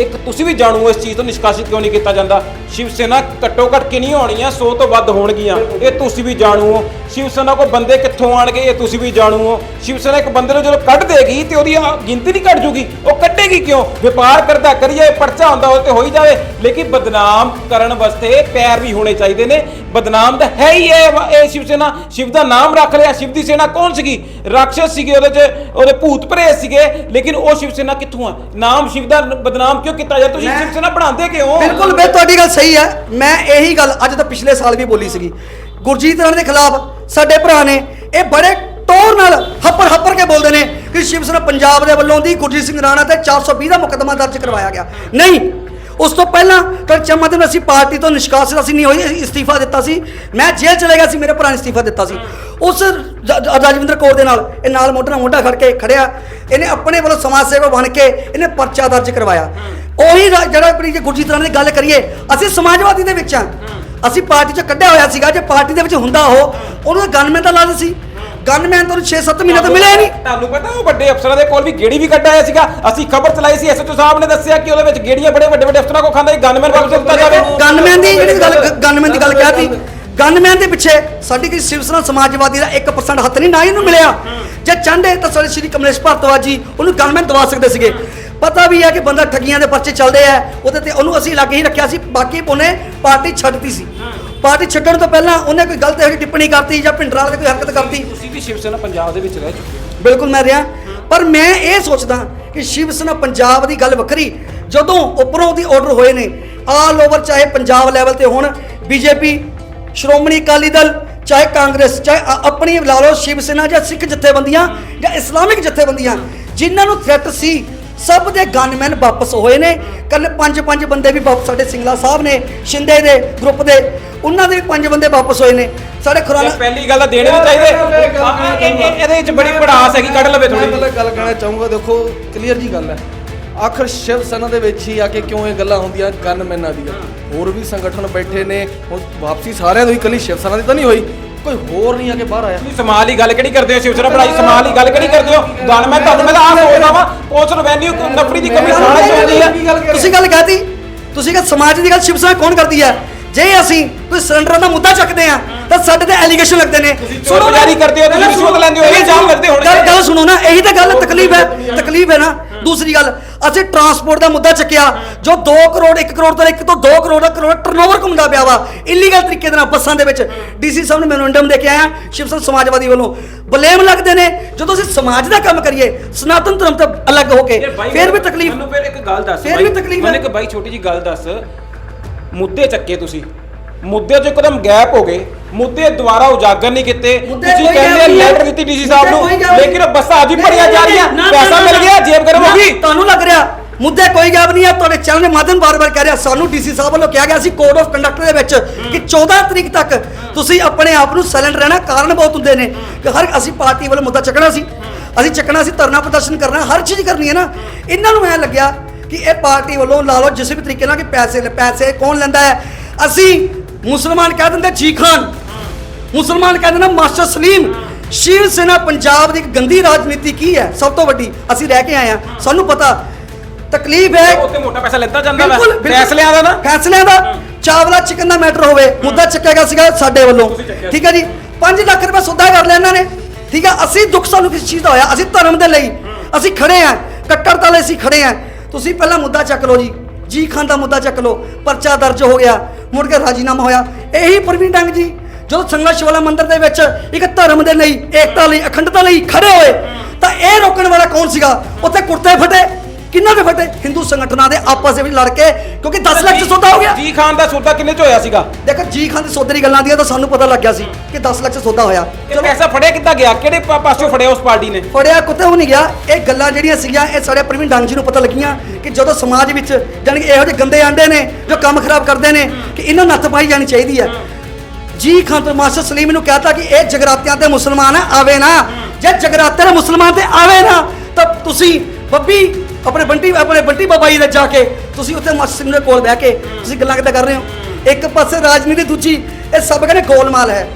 ਇੱਕ ਤੁਸੀਂ ਵੀ ਜਾਣੂ ਇਸ ਚੀਜ਼ ਤੋਂ ਨਿਸ਼ਕਾਸਿਤ ਕਿਉਂ ਨਹੀਂ ਕੀਤਾ ਜਾਂਦਾ? ਸ਼ਿਵ ਸੈਨਾ ਘੱਟੋ ਘੱਟ ਕਿੰਨੀਆਂ ਹੋਣੀਆਂ 100 ਤੋਂ ਵੱਧ ਹੋਣਗੀਆਂ। ਇਹ ਤੁਸੀਂ ਵੀ ਜਾਣੂ। ਹੋ ਸ਼ਿਵ ਸੈਨਾ ਕੋ ਬੰਦੇ ਕਿੱਥੋਂ ਆਣਗੇ? ਇਹ ਤੁਸੀਂ ਵੀ ਜਾਣੂ। ਹੋ ਸ਼ਿਵ ਸੈਨਾ ਇੱਕ ਬੰਦੇ ਨੂੰ ਜਦੋਂ ਕੱਢ ਦੇਗੀ ਤੇ ਉਹਦੀ ਗਿਣਤੀ ਨਹੀਂ ਘਟ ਜੂਗੀ। ਉਹ ਕੱਢੇਗੀ ਕਿਉਂ? ਵਪਾਰ ਕਰਦਾ, ਕਰੀਏ, ਪਰਚਾ ਹੁੰਦਾ ਉਹ ਤੇ ਹੋ ਹੀ ਜਾਵੇ। ਲੇਕਿਨ ਬਦਨਾਮ ਕਰਨ ਵਾਸਤੇ ਪੈਰ ਵੀ ਹੋਣੇ ਚਾਹੀਦੇ ਨੇ। ਬਦਨਾਮ ਤਾਂ ਹੈ ਹੀ ਇਹ ਇਹ ਸ਼ਿਵ ਸੈਨਾ। ਸ਼ਿਵ ਦਾ ਨਾਮ ਰੱਖ ਲਿਆ। ਸ਼ਿਵ ਦੀ ਸੈਨਾ ਕੌਣ ਸੀਗੀ? ਰਾਖਸ਼ ਸੀਗੇ ਉਹਦੇ ਚ। ਉਹਦੇ ਭੂਤ ਪ੍ਰੇਤ ਸੀਗੇ। ਲੇਕਿਨ ਉਹ ਸ਼ਿਵ ਸੈਨਾ ਕਿੱਥੋਂ ਆ? ਨਾਮ ਸ਼ਿਵ ਦਾ ਬਦਨਾਮ ਕਿਉਂ ਕੀਤਾ ਯਾਰ? ਤੁਸੀਂ ਮੈਂ- ਸ਼ਿਵ ਸੈਨਾ ਬਣਾਉਂਦੇ ਕਿਉਂ? ਬਿਲਕੁਲ ਬੇ ਤੁਹਾਡੀ ਗੱਲ ਸਹੀ ਹੈ। ਮੈਂ ਇਹੀ ਗੱਲ ਅੱਜ ਤਾਂ ਪਿਛਲੇ ਸਾਲ ਵੀ ਬੋਲੀ ਸੀਗੀ। ਗੁਰਜੀਤ ਰਾਣਾ ਦੇ ਖਿਲਾਫ ਸਾਡੇ ਭਰਾ ਨੇ ਇਹ ਬੜੇ ਟੋਰ ਨਾਲ ਹੱਪਰ ਹੱਪਰ ਕੇ ਬੋਲਦੇ ਨੇ ਕਿ ਸ਼ਿਵ ਸੈਨਾ ਪੰਜਾਬ ਦੇ ਵੱਲੋਂ ਦੀ ਗੁਰਜੀਤ ਸਿੰਘ ਰਾਣਾ ਤੇ 420 ਦਾ ਮੁਕੱਦਮਾ ਦਰਜ ਕਰਵਾਇਆ ਗਿਆ। ਨਹੀਂ ਉਸ ਤੋਂ ਪਹਿਲਾਂ ਕਲਚਮਾ ਦਿਨ ਅਸੀਂ ਪਾਰਟੀ ਤੋਂ ਨਿਸ਼ਕਾਸਿਤ ਅਸੀਂ ਨਹੀਂ ਹੋਈ ਇਸਤੀਫਾ ਦਿੱਤਾ ਸੀ। ਮੈਂ ਜੇਲ੍ਹ ਚਲੇ ਗਿਆ ਸੀ, ਮੇਰੇ ਭਰਾ ਨੇ ਇਸਤੀਫਾ ਦਿੱਤਾ ਸੀ। ਉਸ ਰਾਜਵਿੰਦਰ ਕੌਰ ਦੇ ਨਾਲ, ਇਹ ਨਾਲ ਮੋਢਾ ਨਾਲ ਮੋਢਾ ਖੜ ਕੇ ਖੜਿਆ। ਇਹਨੇ ਆਪਣੇ ਵੱਲੋਂ ਸਮਾਜ ਸੇਵਕ ਬਣ ਕੇ ਇਹਨੇ ਪਰਚਾ ਦਰਜ ਕਰਵਾਇਆ। ਉਹੀ ਜਿਹੜਾ ਆਪਣੀ ਜੇ ਗੁਰਜੀਤ ਰਾਣਾ ਦੀ ਗੱਲ ਕਰੀਏ, ਅਸੀਂ ਸਮਾਜਵਾਦੀ ਦੇ ਵਿੱਚ ਆ ਅਸੀਂ ਪਾਰਟੀ ਚ ਕੱਢਿਆ ਹੋਇਆ ਸੀਗਾ, ਜੇ ਪਾਰਟੀ ਦੇ ਵਿੱਚ ਹੁੰਦਾ ਉਹ, ਉਹਨੂੰ ਗਨਮੈਨ ਦਾ ਲਾਜ਼ ਸੀ। ਗਨਮੈਨ ਤੋਂ 6-7 ਮਹੀਨੇ ਤੋਂ ਮਿਲਿਆ ਨਹੀਂ। ਤੁਹਾਨੂੰ ਪਤਾ ਉਹ ਵੱਡੇ ਅਫਸਰਾਂ ਦੇ ਕੋਲ ਵੀ ਗੇੜੀ ਵੀ ਕੱਢ ਆਇਆ ਸੀਗਾ। ਅਸੀਂ ਖਬਰ ਚਲਾਈ ਸੀ ਐਸਐਚਓ ਸਾਹਿਬ ਨੇ ਦੱਸਿਆ ਕਿ ਉਹਦੇ ਵਿੱਚ ਗੇੜੀਆਂ ਬੜੇ ਵੱਡੇ ਵੱਡੇ ਅਫਸਰਾਂ ਕੋ ਖਾਂਦਾ ਸੀ। ਗਨਮੈਨ ਵਾਪਸ ਦਿੱਤਾ ਜਾਵੇ। ਗਨਮੈਨ ਦੀ ਜਿਹੜੀ ਗੱਲ ਗਨਮੈਨ ਦੀ ਗੱਲ ਕਹਿਤੀ। ਗਨਮੈਨ ਦੇ ਪਿੱਛੇ ਸਾਡੀ ਕੀ ਸ਼ਿਵ ਸੈਨਾ ਸਮਾਜਵਾਦੀ ਦਾ 1% ਹੱਥ ਨਹੀਂ ਨਾ ਇਹਨੂੰ ਮਿਲਿਆ। ਜੇ ਚਾਹੁੰਦੇ ਤਾਂ ਸਾਡੇ ਸ਼੍ਰੀ ਕਮਲੇਸ਼ ਭਾਰਤਵਾਜ ਜੀ ਉਹਨੂੰ ਗਨਮੈਨ ਦਵਾ ਸਕਦੇ ਸੀਗੇ। ਪਤਾ ਵੀ ਹੈ ਕਿ ਬੰਦਾ ਠੱਗੀਆਂ ਦੇ ਪਰਚੇ ਚੱਲਦੇ ਆ। ਉਹਦੇ ਤੇ ਉਹਨੂੰ ਅਸੀਂ ਲੱਗ ਹੀ ਰੱਖਿਆ ਸੀ। ਬਾਕੀ ਉਹਨੇ ਪਾਰਟੀ ਛੱਡਤੀ ਸੀ। ਪਾਰਟੀ ਛੱਡਣ ਤੋਂ ਪਹਿਲਾਂ ਉਹਨੇ ਕੋਈ ਗਲਤ ਇਹੋ ਟਿੱਪਣੀ ਕਰਤੀ ਜਾਂ ਭਿੰਡਰਾਂ ਵਾਲੇ ਕੋਈ ਹਰਕਤ ਕਰਤੀ? ਤੁਸੀਂ ਵੀ ਸ਼ਿਵ ਸੈਨਾ ਪੰਜਾਬ ਦੇ ਵਿੱਚ ਰਹਿ ਚੁੱਕੇ ਹੋ। ਬਿਲਕੁਲ ਮੈਂ ਰਿਹਾ। ਪਰ ਮੈਂ ਇਹ ਸੋਚਦਾ ਕਿ ਸ਼ਿਵ ਸੈਨਾ ਪੰਜਾਬ ਦੀ ਗੱਲ ਵੱਖਰੀ। ਜਦੋਂ ਉੱਪਰੋਂ ਦੀ ਆਰਡਰ ਹੋਏ ਨੇ ਆਲ ਓਵਰ ਚਾਹੇ ਪੰਜਾਬ ਲੈਵਲ ਤੇ ਹੋਣ ਬੀਜੇਪੀ ਸ਼੍ਰੋਮਣੀ ਅਕਾਲੀ ਦਲ ਚਾਹੇ ਕਾਂਗਰਸ ਚਾਹੇ ਆਪਣੀ ਲਾ ਲਓ ਸ਼ਿਵ ਸੈਨਾ ਜਾਂ ਸਿੱਖ ਜਥੇਬੰਦੀਆਂ ਜਾਂ ਇਸਲਾਮਿਕ ਜਥੇਬੰਦੀਆਂ ਜਿਨ੍ਹਾਂ ਨੂੰ ਥ੍ਰੈਟ ਸੀ ਸਭ ਦੇ ਗਨਮੈਨ ਵਾਪਸ ਹੋਏ ਨੇ। ਕੱਲ ਪੰਜ ਪੰਜ ਬੰਦੇ ਵੀ ਵਾਪਸ ਸਾਡੇ ਸਿੰਗਲਾ ਸਾਹਿਬ ਨੇ ਸ਼ਿੰਦੇ ਦੇ ਗਰੁੱਪ ਦੇ ਉਹਨਾਂ ਦੇ ਵੀ ਪੰਜ ਬੰਦੇ ਵਾਪਸ ਹੋਏ ਨੇ। ਸਾਡੇ ਖੁਰਾਨਾ ਪਹਿਲੀ ਗੱਲ ਤਾਂ ਦੇਣੇ ਨਹੀਂ ਚਾਹੀਦੇ। ਇਹਦੇ ਵਿੱਚ ਬੜੀ ਪੜਾਸ ਹੈਗੀ ਕੱਢ ਲਵੇ ਮੈਂ ਥੋੜੀ ਮਤਲਬ ਗੱਲ ਕਹਿਣਾ ਚਾਹੂੰਗਾ ਦੇਖੋ ਕਲੀਅਰ ਜੀ ਗੱਲ ਹੈ। ਆਖਰ ਸ਼ਿਵ ਸੈਨਾ ਦੇ ਵਿੱਚ ਹੀ ਆ ਕੇ ਕਿਉਂ ਇਹ ਗੱਲਾਂ ਹੁੰਦੀਆਂ ਗਨਮੈਨਾਂ ਦੀਆਂ? ਹੋਰ ਵੀ ਸੰਗਠਨ ਬੈਠੇ ਨੇ ਹੁਣ ਵਾਪਸੀ ਸਾਰਿਆਂ ਦੀ ਹੋਈ ਕੱਲੀ ਸ਼ਿਵ ਸੈਨਾ ਦੀ ਤਾਂ ਨਹੀਂ ਹੋਈ। ਕੋਈ ਹੋਰ ਨਹੀਂ ਆ ਕੇ ਬਾਹਰ ਆਇਆ। ਤੁਸੀਂ ਸਮਾਲ ਦੀ ਗੱਲ ਕਿਹੜੀ ਕਰਦੇ ਹੋ ਸ਼ਿਵ ਸੈਨਾ ਬਣਾਈ ਸਮਾਲ ਦੀ ਗੱਲ ਕਿਹੜੀ ਕਰਦੇ ਹੋ? ਗੱਲ ਮੈਂ ਤੁਹਾਨੂੰ ਮੈਂ ਤਾਂ ਆਹ ਸੋਚਦਾ ਵਾਂ ਪੁਲਿਸ ਰਵੈਨਿਊ ਨਫਰੀ ਦੀ ਕਮੀ ਸਾਰਾ ਚਾਹੁੰਦੀ ਹੈ। ਤੁਸੀਂ ਗੱਲ ਕਹਤੀ? ਤੁਸੀਂ ਕਿ ਸਮਾਜ ਦੀ ਗੱਲ ਸ਼ਿਵ ਸੈਨਾ ਕੌਣ ਕਰਦੀ ਹੈ? ਜੇ ਅਸੀਂ ਕੋਈ ਸਿਲੰਡਰ ਦਾ ਮੁੱਦਾ ਚੱਕਦੇ ਆ ਤਾਂ ਸਾਡੇ ਤੇ ਐਲੀਗੇਸ਼ਨ ਲੱਗਦੇ ਨੇ। ਨਾ, ਬਜ਼ਾਰੀ ਕਰਦੇ ਹੋ, ਤੁਸੀਂ ਰਿਸ਼ਵਤ ਲੈਂਦੇ ਹੋ, ਇਹ ਇਲਜ਼ਾਮ ਲੱਗਦੇ ਹੋਣਗੇ। ਗੱਲ ਸੁਣੋ ਨਾ ਇਹੀ ਤਾਂ ਗੱਲ ਤਕਲੀਫ ਹੈ ਤਕਲੀਫ ਹੈ ਨਾ। ਦੂਸਰੀ ਗੱਲ ਅਸੀਂ ਟਰਾਂਸਪੋਰਟ ਦਾ ਮੁੱਦਾ ਚੱਕਿਆ ਜੋ 2 ਕਰੋੜ 1 ਕਰੋੜ ਤੋਂ 1 ਤੋਂ 2 ਕਰੋੜ ਦਾ ਕਰੋੜ ਟਰਨਓਵਰ ਘੁੰਮਦਾ ਪਿਆ ਵਾ ਇਲੀਗਲ ਤਰੀਕੇ ਦੇ ਨਾਲ ਬੱਸਾਂ ਦੇ ਵਿੱਚ। ਡੀਸੀ ਸਾਹਿਬ ਨੇ ਮੈਮੋਰੰਡਮ ਦੇ ਕੇ ਆਇਆ ਸ਼ਿਵ ਸੈਨਾ ਸਮਾਜਵਾਦੀ ਵੱਲੋਂ। ਬਲੇਮ ਲੱਗਦੇ ਨੇ ਜਦੋਂ ਅਸੀਂ ਸਮਾਜ ਦਾ ਕੰਮ ਕਰੀਏ ਸਨਾਤਨ ਧਰਮ ਤੋਂ ਅਲੱਗ ਹੋ ਕੇ ਫਿਰ ਵੀ ਤਕਲੀਫ ਮੈਨੂੰ ਫਿਰ ਇੱਕ ਗੱਲ ਦੱਸ ਫਿਰ ਵੀ ਤਕਲੀਫ ਮੈਨੂੰ। ਇੱਕ ਬਾਈ ਛੋਟੀ ਜੀ ਗੱਲ ਦੱਸ। ਮੁੱਦੇ ਚੱਕੇ ਤੁਸੀਂ। ਮੁੱਦੇ 'ਚ ਇੱਕਦਮ ਗੈਪ ਹੋ ਗਏ। ਮੁੱਦੇ ਦੁਬਾਰਾ ਉਜਾਗਰ ਨਹੀਂ ਕੀਤੇ। ਮੁੱਦੇ ਤੁਸੀਂ ਕੋਈ ਕਹਿੰਦੇ gap ਨਹੀਂ ਹੈ। ਲੈਟਰ ਦਿੱਤੀ ਡੀਸੀ ਸਾਹਿਬ ਮੁੱਦੇ ਨੂੰ। ਨਹੀਂ। ਲੇਕਿਨ ਬੱਸਾਂ ਅੱਜ ਭਰੀਆਂ ਜਾ ਰਹੀਆਂ। ਨਾ, ਨਾ, ਪੈਸਾ ਨਾ, ਮਿਲ। ਗਿਆ ਜੇਬ ਗਰਮ ਹੋ ਨਾ, ਗਈ ਤੁਹਾਨੂੰ ਲੱਗ ਰਿਹਾ। ਮੁੱਦੇ ਕੋਈ ਗੈਪ ਨਹੀਂ ਹੈ ਤੁਹਾਡੇ ਚੈਨਲ ਦੇ ਮਾਧਿਅਮ ਬਾਰ-ਬਾਰ ਕਹਿ ਰਿਹਾ। ਸਾਨੂੰ ਡੀਸੀ ਸਾਹਿਬ ਵੱਲੋਂ ਕਿਹਾ ਗਿਆ ਸੀ ਕੋਡ ਆਫ ਕੰਡਕਟ ਦੇ ਵਿੱਚ ਕਿ 14 ਤਰੀਕ ਤੱਕ ਤੁਸੀਂ ਆਪਣੇ ਆਪ ਨੂੰ ਸਾਇਲੈਂਟ ਰਹਿਣਾ ਕਾਰਨ ਬਹੁਤ ਹੁੰਦੇ ਨੇ। ਕਿ ਹਰ ਅਸੀਂ ਪਾਰਟੀ ਵੱਲੋਂ ਮੁੱਦਾ ਚੱਕਣਾ ਸੀ। ਅਸੀਂ ਚੱਕਣਾ ਸੀ ਧਰਨਾ ਪ੍ਰਦਰਸ਼ਨ ਕਰਨਾ ਹਰ ਚੀਜ਼ ਕਰਨੀ ਹੈ ਨਾ। ਇਹਨਾਂ ਨੂੰ ਐ ਲੱਗਿਆ ਕਿ ਇਹ ਪਾਰਟੀ ਵੱਲੋਂ ਲਾ ਲਓ ਜਿਸ ਵੀ ਤਰੀਕੇ ਨਾਲ ਕਿ ਪੈਸੇ ਪੈਸੇ ਕੌਣ ਲੈਂਦਾ ਹੈ। ਅਸੀਂ ਮੁਸਲਮਾਨ ਕਹਿ ਦਿੰਦੇ ਜੀ ਖਾਨ। ਮੁਸਲਮਾਨ ਕਹਿੰਦੇ ਨੇ ਮਾਸਟਰ ਸਲੀਮ ਸ਼ਿਵ ਸੈਨਾ ਪੰਜਾਬ ਦੀ ਇੱਕ ਗੰਦੀ ਰਾਜਨੀਤੀ ਕੀ ਹੈ? ਸਭ ਤੋਂ ਵੱਡੀ ਅਸੀਂ ਰਹਿ ਕੇ ਆਏ ਆ ਸਾਨੂੰ ਪਤਾ ਤਕਲੀਫ ਹੈ ਉੱਤੇ ਮੋਟਾ ਪੈਸਾ ਲੈਤਾ ਜਾਂਦਾ ਵਾ। ਬਿਲਕੁਲ ਬਿਲਕੁਲ। ਫੈਸਲਿਆਂ ਦਾ ਨਾ। ਫੈਸਲਿਆਂ ਦਾ। ਚਾਵਲਾ ਚਿਕਨ ਦਾ ਮੈਟਰ ਹੋਵੇ ਮੁੱਦਾ ਚੱਕਿਆ ਗਿਆ ਸੀਗਾ ਸਾਡੇ ਵੱਲੋਂ। ਠੀਕ ਹੈ ਜੀ? 5 ਲੱਖ ਰੁਪਏ ਸੌਦਾ ਕਰ ਲਿਆ ਇਹਨਾਂ ਨੇ। ਠੀਕ ਹੈ? ਅਸੀਂ ਦੁੱਖ ਸਾਨੂੰ ਕਿਸ ਚੀਜ਼ ਦਾ ਹੋਇਆ? ਅਸੀਂ ਧਰਮ ਦੇ ਲਈ। ਅਸੀਂ ਖੜੇ ਆ ਕੱਟੜਤਾ ਲਈ ਅਸੀਂ ਖੜੇ ਆ ਤੁਸੀਂ ਪਹਿਲਾਂ ਮੁੱਦਾ ਚੱਕ ਲਓ ਜੀ। ਜੀ ਖਾਨ ਦਾ ਮੁੱਦਾ ਚੱਕ ਲਓ। ਪਰਚਾ ਦਰਜ ਹੋ ਗਿਆ। ਮੁੜ ਕੇ ਰਾਜੀਨਾਮਾ ਹੋਇਆ। ਇਹੀ ਪ੍ਰਵੀਨ ਡੰਗ ਜੀ। ਜਦੋਂ ਸੰਘਰਸ਼ ਵਾਲਾ ਮੰਦਿਰ ਦੇ ਵਿੱਚ ਇੱਕ ਧਰਮ ਦੇ ਲਈ ਏਕਤਾ ਲਈ ਅਖੰਡਤਾ ਲਈ ਖੜੇ ਹੋਏ ਤਾਂ ਇਹ ਰੋਕਣ ਵਾਲਾ ਕੌਣ ਸੀਗਾ? ਉੱਥੇ ਕੁਰਤੇ ਫਟੇ। ਕਿੰਨਾਂ ਦੇ ਫਟੇ? ਹਿੰਦੂ ਸੰਗਠਨਾਂ ਦੇ ਆਪਸ ਦੇ ਵਿੱਚ ਲੜ ਕੇ ਕਿਉਂਕਿ 10 ਲੱਖ ਚ ਸੌਦਾ ਹੋ ਗਿਆ। ਜੀ ਖਾਨ ਦਾ ਸੌਦਾ ਕਿੰਨੇ ਚ ਹੋਇਆ ਸੀਗਾ? ਦੇਖੋ ਜੀ ਖਾਨ ਦੇ ਸੌਦੇ ਦੀ ਗੱਲਾਂ ਦੀਆਂ ਤਾਂ ਸਾਨੂੰ ਪਤਾ ਲੱਗ ਗਿਆ ਸੀ ਕਿ 10 ਲੱਖ ਚ ਸੌਦਾ ਹੋਇਆ। ਇਹ ਪੈਸਾ ਫੜਿਆ ਕਿੱਦਾਂ ਗਿਆ? ਕਿਹੜੇ ਪਾ- ਪਾਸਿਓਂ ਫੜਿਆ ਉਸ ਪਾਰਟੀ ਨੇ? ਫੜਿਆ ਕੁੱਤੇ ਹੋ ਨਹੀਂ ਗਿਆ। ਇਹ ਗੱਲਾਂ ਜਿਹੜੀਆਂ ਸੀਗੀਆਂ ਇਹ ਸਾਡੇ ਪ੍ਰਵੀਨ ਡੰਗ ਜੀ ਨੂੰ ਪਤਾ ਲੱਗੀਆਂ ਕਿ ਜਦੋਂ ਸਮਾਜ ਵਿੱਚ ਕਿ ਇਹੋ ਜਿਹੇ ਗੰਦੇ ਆਂਡੇ ਨੇ ਜੋ ਕੰਮ ਖਰਾਬ ਕਰਦੇ ਨੇ ਕਿ ਇਹਨਾਂ ਨੱਥ ਪਾਈ ਜਾਣੀ ਚਾਹੀਦੀ ਹੈ। ਜੀ ਖਾਨ ਤੇ ਮਾਸਟਰ ਸਲੀਮ ਨੂੰ ਕਹਤਾ ਕਿ ਇਹ ਜਗਰਾਤਿਆਂ ਤੇ ਮੁਸਲਮਾਨ ਆਵੇ ਨਾ, ਜੇ ਜਗਰਾਤੇ ਦੇ ਮੁਸਲਮਾਨ ਤੇ ਆਵੇ ਨਾ, ਤਾਂ ਤੁਸੀਂ ਬੱਬੀ, ਆਪਣੇ ਬੰਟੀ ਆਪਣੇ ਬੰਟੀ ਬਾਬਾ ਜੀ ਦੇ ਜਾ ਕੇ ਤੁਸੀਂ ਉੱਥੇ ਮਾਸਟਰ ਸਲੀਮ ਦੇ ਕੋਲ ਬਹਿ ਕੇ ਤੁਸੀਂ ਗੱਲਾਂ ਕਿੱਦਾਂ ਕਰ ਰਹੇ ਹੋ? ਇੱਕ ਪਾਸੇ ਰਾਜਨੀਤੀ, ਦੂਜੀ, ਇਹ ਸਭ ਕਹਿੰਦੇ ਗੋਲਮਾਲ ਹੈ।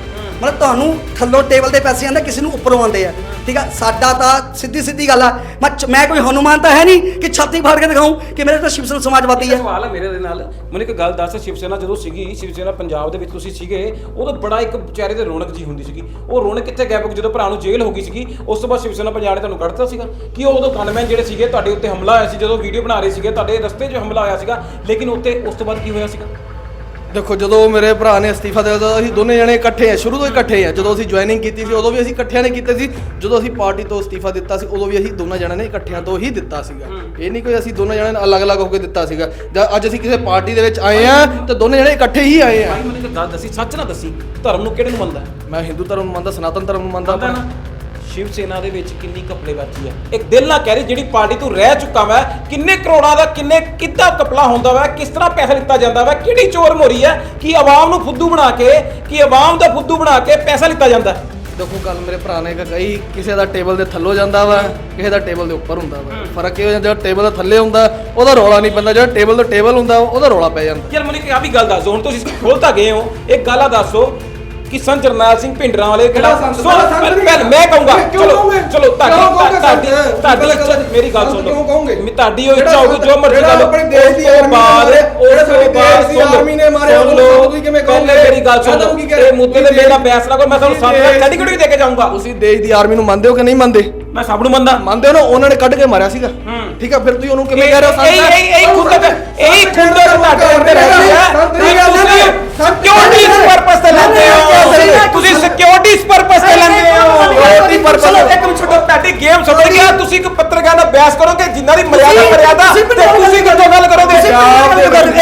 ਮਤਲਬ ਤੁਹਾਨੂੰ ਥੱਲੋਂ ਟੇਬਲ ਦੇ ਪੈਸੇ ਆਉਂਦੇ, ਕਿਸੇ ਨੂੰ ਉੱਪਰੋਂ ਆਉਂਦੇ ਆ। ਠੀਕ ਆ? ਸਾਡਾ ਤਾਂ ਸਿੱਧੀ ਸਿੱਧੀ ਗੱਲ ਆ। ਮੈਂ ਮੈਂ ਕੋਈ ਹਨੂਮਾਨ ਤਾਂ ਹੈ ਨਹੀਂ ਕਿ ਛਾਤੀ ਫਾੜ ਕੇ ਦਿਖਾਉਂ ਕਿ ਮੇਰੇ ਤਾਂ ਸ਼ਿਵਸਨ ਸਮਾਜਵਾਦੀ ਹੈ ਸਵਾਲ ਹੈ ਮੇਰੇ ਦੇ ਨਾਲ। ਮੈਨੂੰ ਇੱਕ ਗੱਲ ਦੱਸ ਸ਼ਿਵ ਸੈਨਾ ਜਦੋਂ ਸੀਗੀ ਸ਼ਿਵ ਸੈਨਾ ਪੰਜਾਬ ਦੇ ਵਿੱਚ ਤੁਸੀਂ ਸੀਗੇ, ਉਦੋਂ ਬੜਾ ਇੱਕ ਚਿਹਰੇ ਤੇ ਰੌਣਕ ਜੀ ਹੁੰਦੀ ਸੀਗੀ। ਉਹ ਰੌਣਕ ਕਿੱਥੇ ਗਾਇਬ ਜਦੋਂ ਭਰਾ ਨੂੰ ਜੇਲ੍ਹ ਹੋ ਗਈ ਸੀਗੀ, ਉਸ ਤੋਂ ਬਾਅਦ ਸ਼ਿਵ ਸੈਨਾ ਪੰਜਾਬ ਨੇ ਤੁਹਾਨੂੰ ਕੱਢਤਾ ਸੀਗਾ। ਕਿ ਉਹ ਉਦੋਂ ਗਨਮੈਨ ਜਿਹੜੇ ਸੀਗੇ, ਤੁਹਾਡੇ ਉੱਤੇ ਹਮਲਾ ਹੋਇਆ ਸੀ? ਜਦੋਂ ਵੀਡੀਓ ਬਣਾ ਰਹੇ ਸੀਗੇ, ਤੁਹਾਡੇ ਰਸਤੇ 'ਚ ਹਮਲਾ ਹੋਇਆ ਸੀਗਾ, ਲੇਕਿਨ ਉੱਤੇ ਉਸ ਤੋਂ ਬਾਅਦ ਕੀ ਹੋਇਆ ਸੀਗਾ? ਦੇਖੋ ਜਦੋਂ ਮੇਰੇ ਭਰਾ ਨੇ ਅਸਤੀਫਾ ਦੇ ਦਿੱਤਾ ਅਸੀਂ ਦੋਨੇ ਜਣੇ ਇਕੱਠੇ ਆ ਸ਼ੁਰੂ ਤੋਂ ਹੀ ਇਕੱਠੇ ਆ ਜਦੋਂ ਅਸੀਂ ਜੁਆਇਨਿੰਗ ਕੀਤੀ ਸੀ ਉਦੋਂ ਵੀ ਅਸੀਂ ਇਕੱਠਿਆਂ ਨੇ ਕੀਤੇ ਸੀ ਜਦੋਂ ਅਸੀਂ ਪਾਰਟੀ ਤੋਂ ਅਸਤੀਫਾ ਦਿੱਤਾ ਸੀ ਉਦੋਂ ਵੀ ਅਸੀਂ ਦੋਨਾਂ ਜਣਿਆਂ ਨੇ ਇਕੱਠਿਆਂ ਤੋਂ ਹੀ ਦਿੱਤਾ ਸੀਗਾ। ਇਹ ਨਹੀਂ ਕੋਈ ਅਸੀਂ ਦੋਨਾਂ ਜਣਿਆਂ ਨੇ ਅਲੱਗ-ਅਲੱਗ ਹੋ ਕੇ ਦਿੱਤਾ ਸੀਗਾ। ਜਾਂ ਅੱਜ ਅਸੀਂ ਕਿਸੇ ਪਾਰਟੀ ਦੇ ਵਿੱਚ ਆਏ ਆ ਤੇ ਦੋਨੇ ਜਣੇ ਇਕੱਠੇ ਹੀ ਆਏ ਆ। ਮੈਨੂੰ ਇੱਕ ਗੱਲ ਦੱਸੀ ਸੱਚ ਨਾ ਦੱਸੀ ਧਰਮ ਨੂੰ ਕਿਹੜੇ ਨੂੰ ਮੰਨਦਾ? ਮੈਂ ਹਿੰਦੂ ਧਰਮ ਨੂੰ ਮੰਨਦਾ ਸਨਾਤਨ ਧਰਮ ਨੂੰ ਮੰਨਦਾ ਮੰਨਦਾ ਨਾ। ਸ਼ਿਵ ਸੈਨਾ ਦੇ ਵਿੱਚ ਕਿੰਨੀ ਕਪੜੇ ਬਾਜੀ ਹੈ ਇੱਕ ਦਿਲ ਨਾ ਕਹਿ ਰਹੀ ਜਿਹੜੀ ਪਾਰਟੀ ਤੂੰ ਰਹਿ ਚੁੱਕਾ ਮੈਂ ਕਿੰਨੇ ਕਰੋੜਾਂ ਦਾ ਕਿੰਨੇ ਕਿੱਦਾਂ ਕਪਲਾ ਹੁੰਦਾ ਵਾ ਕਿਸ ਤਰ੍ਹਾਂ ਪੈਸਾ ਲਿੱਤਾ ਜਾਂਦਾ ਵਾ ਕਿਹੜੀ ਚੋਰ ਮੋਰੀ ਹੈ ਕਿ ਆਵਾਮ ਨੂੰ ਫੁੱਦੂ ਬਣਾ ਕੇ ਕਿ ਆਵਾਮ ਦਾ ਫੁੱਦੂ ਬਣਾ ਕੇ ਪੈਸਾ ਲਿੱਤਾ ਜਾਂਦਾ। ਦੇਖੋ ਗੱਲ ਮੇਰੇ ਭਰਾ ਨੇ ਕਹੀ ਕਿਸੇ ਦਾ ਟੇਬਲ ਦੇ ਥੱਲੋਂ ਜਾਂਦਾ ਵਾ ਕਿਸੇ ਦਾ ਟੇਬਲ ਦੇ ਉੱਪਰ ਹੁੰਦਾ ਵਾ। ਫ਼ਰਕ ਇਹ ਹੋ ਜਾਂਦਾ ਟੇਬਲ ਦੇ ਥੱਲੇ ਹੁੰਦਾ ਉਹਦਾ ਰੌਲਾ ਨਹੀਂ ਪੈਂਦਾ ਜਿਹੜਾ ਟੇਬਲ ਤੋਂ ਟੇਬਲ ਹੁੰਦਾ ਉਹਦਾ ਰੌਲਾ ਪੈ ਜਾਂਦਾ। ਯਾਰ ਮੈਨੂੰ ਇੱਕ ਆ ਵੀ ਗੱਲ ਦੱਸ ਹੁਣ ਤੁਸੀਂ ਖੋਲ ਤਾਂ ਗਏ ਹੋ ਇੱਕ ਗੱਲ ਆ ਦੱਸੋ ਕਿ ਸੰਤ ਜਰਨੈਲ ਸਿੰਘ ਭਿੰਡਰਾਂ ਵਾਲੇ ਕਿਹੜਾ ਸੰਤ? ਸੰਤ ਮੈਂ ਕਹੂੰਗਾ। ਕਿਉਂ ਚਲੋ? ਚਲੋ ਤੁਹਾਡੀ ਕਿਉਂ ਤੁਹਾਡੀ ਸੰਤ? ਮੇਰੀ ਗੱਲ ਸੰਤ ਸੁਣ। ਕਿਉਂ ਲਓ? ਮੈਂ ਤੁਹਾਡੀ ਉਹ ਇੱਛਾ ਹੋਊਗੀ ਜੋ ਸੰਤ- ਮਰਜ਼ੀ ਗੱਲ ਆਪਣੇ ਦੇਸ਼ ਦੀ ਉਸ ਤੋਂ ਆਰਮੀ ਬਾਅਦ ਨੇ ਉਸ ਜਿਹੜਾ ਤੋਂ ਸਾਡੇ ਦੇਸ਼ ਦੀ ਆਰਮੀ ਨੇ ਮਾਰਿਆ, ਸੁਣ ਉਹਨੂੰ ਕਿਵੇਂ ਕਹੋਗੇ? ਮੇਰੀ ਗੱਲ ਸੁਣ। ਲਓ ਇਹ? ਮੁੱਦੇ ਤੇ ਮੇਰਾ ਨਾ ਕਰੋ ਮੈਂ ਤੁਹਾਨੂੰ ਸੰਤ ਸਰਟੀਫਿਕੇਟ ਵੀ ਦੇ ਕੇ ਜਾਊਂਗਾ। ਤੁਸੀਂ ਦੇਸ਼ ਦੀ ਆਰਮੀ ਨੂੰ ਮੰਨਦੇ ਹੋ ਕਿ ਨਹੀਂ ਮੰਨਦੇ? ਮੈਂ ਸਭ ਨੂੰ ਮੰਨਦਾ। ਮੰਨਦੇ ਹੋ ਨਾ ਉਹਨਾਂ ਨੇ ਕੱਢ ਕੇ ਮਾਰਿਆ ਸੀਗਾ। ਠੀਕ ਆ ਫਿਰ ਤੁਸੀਂ ਉਹਨੂੰ ਕਿਵੇਂ ਕਹਿ ਰਹੇ ਹੋ? ਇਹ ਇਹ ਇਹ ਖੁੰਦਕ ਇਹੀ ਖੁੰਦਕ ਤੁਹਾਡੇ ਅੰਦਰ ਹੈ ਤੁਸੀਂ ਸਿਕਿਉਰਿਟੀ ਪਰਪਸ ਤੇ ਲੈਂਦੇ ਹੋ ਤੁਸੀਂ ਸਿਕਿਉਰਿਟੀ ਪਰਪਸ ਤੇ ਲੈਂਦੇ ਹੋ Purpose ਚਲੋ ਇੱਕ ਮਿੰਟ ਛੱਡੋ ਤੁਹਾਡੀ ਗੇਮ ਛੱਡੋ ਗਿਆ ਤੁਸੀਂ ਇੱਕ ਪੱਤਰਕਾਰ ਨਾਲ ਬਹਿਸ ਕਰੋਗੇ ਜਿੰਨਾ ਦੀ ਮਰਿਆਦਾ ਮਰਿਆਦਾ ਤੇ ਤੁਸੀਂ ਕਿੱਥੋਂ ਗੱਲ ਕਰੋਗੇ?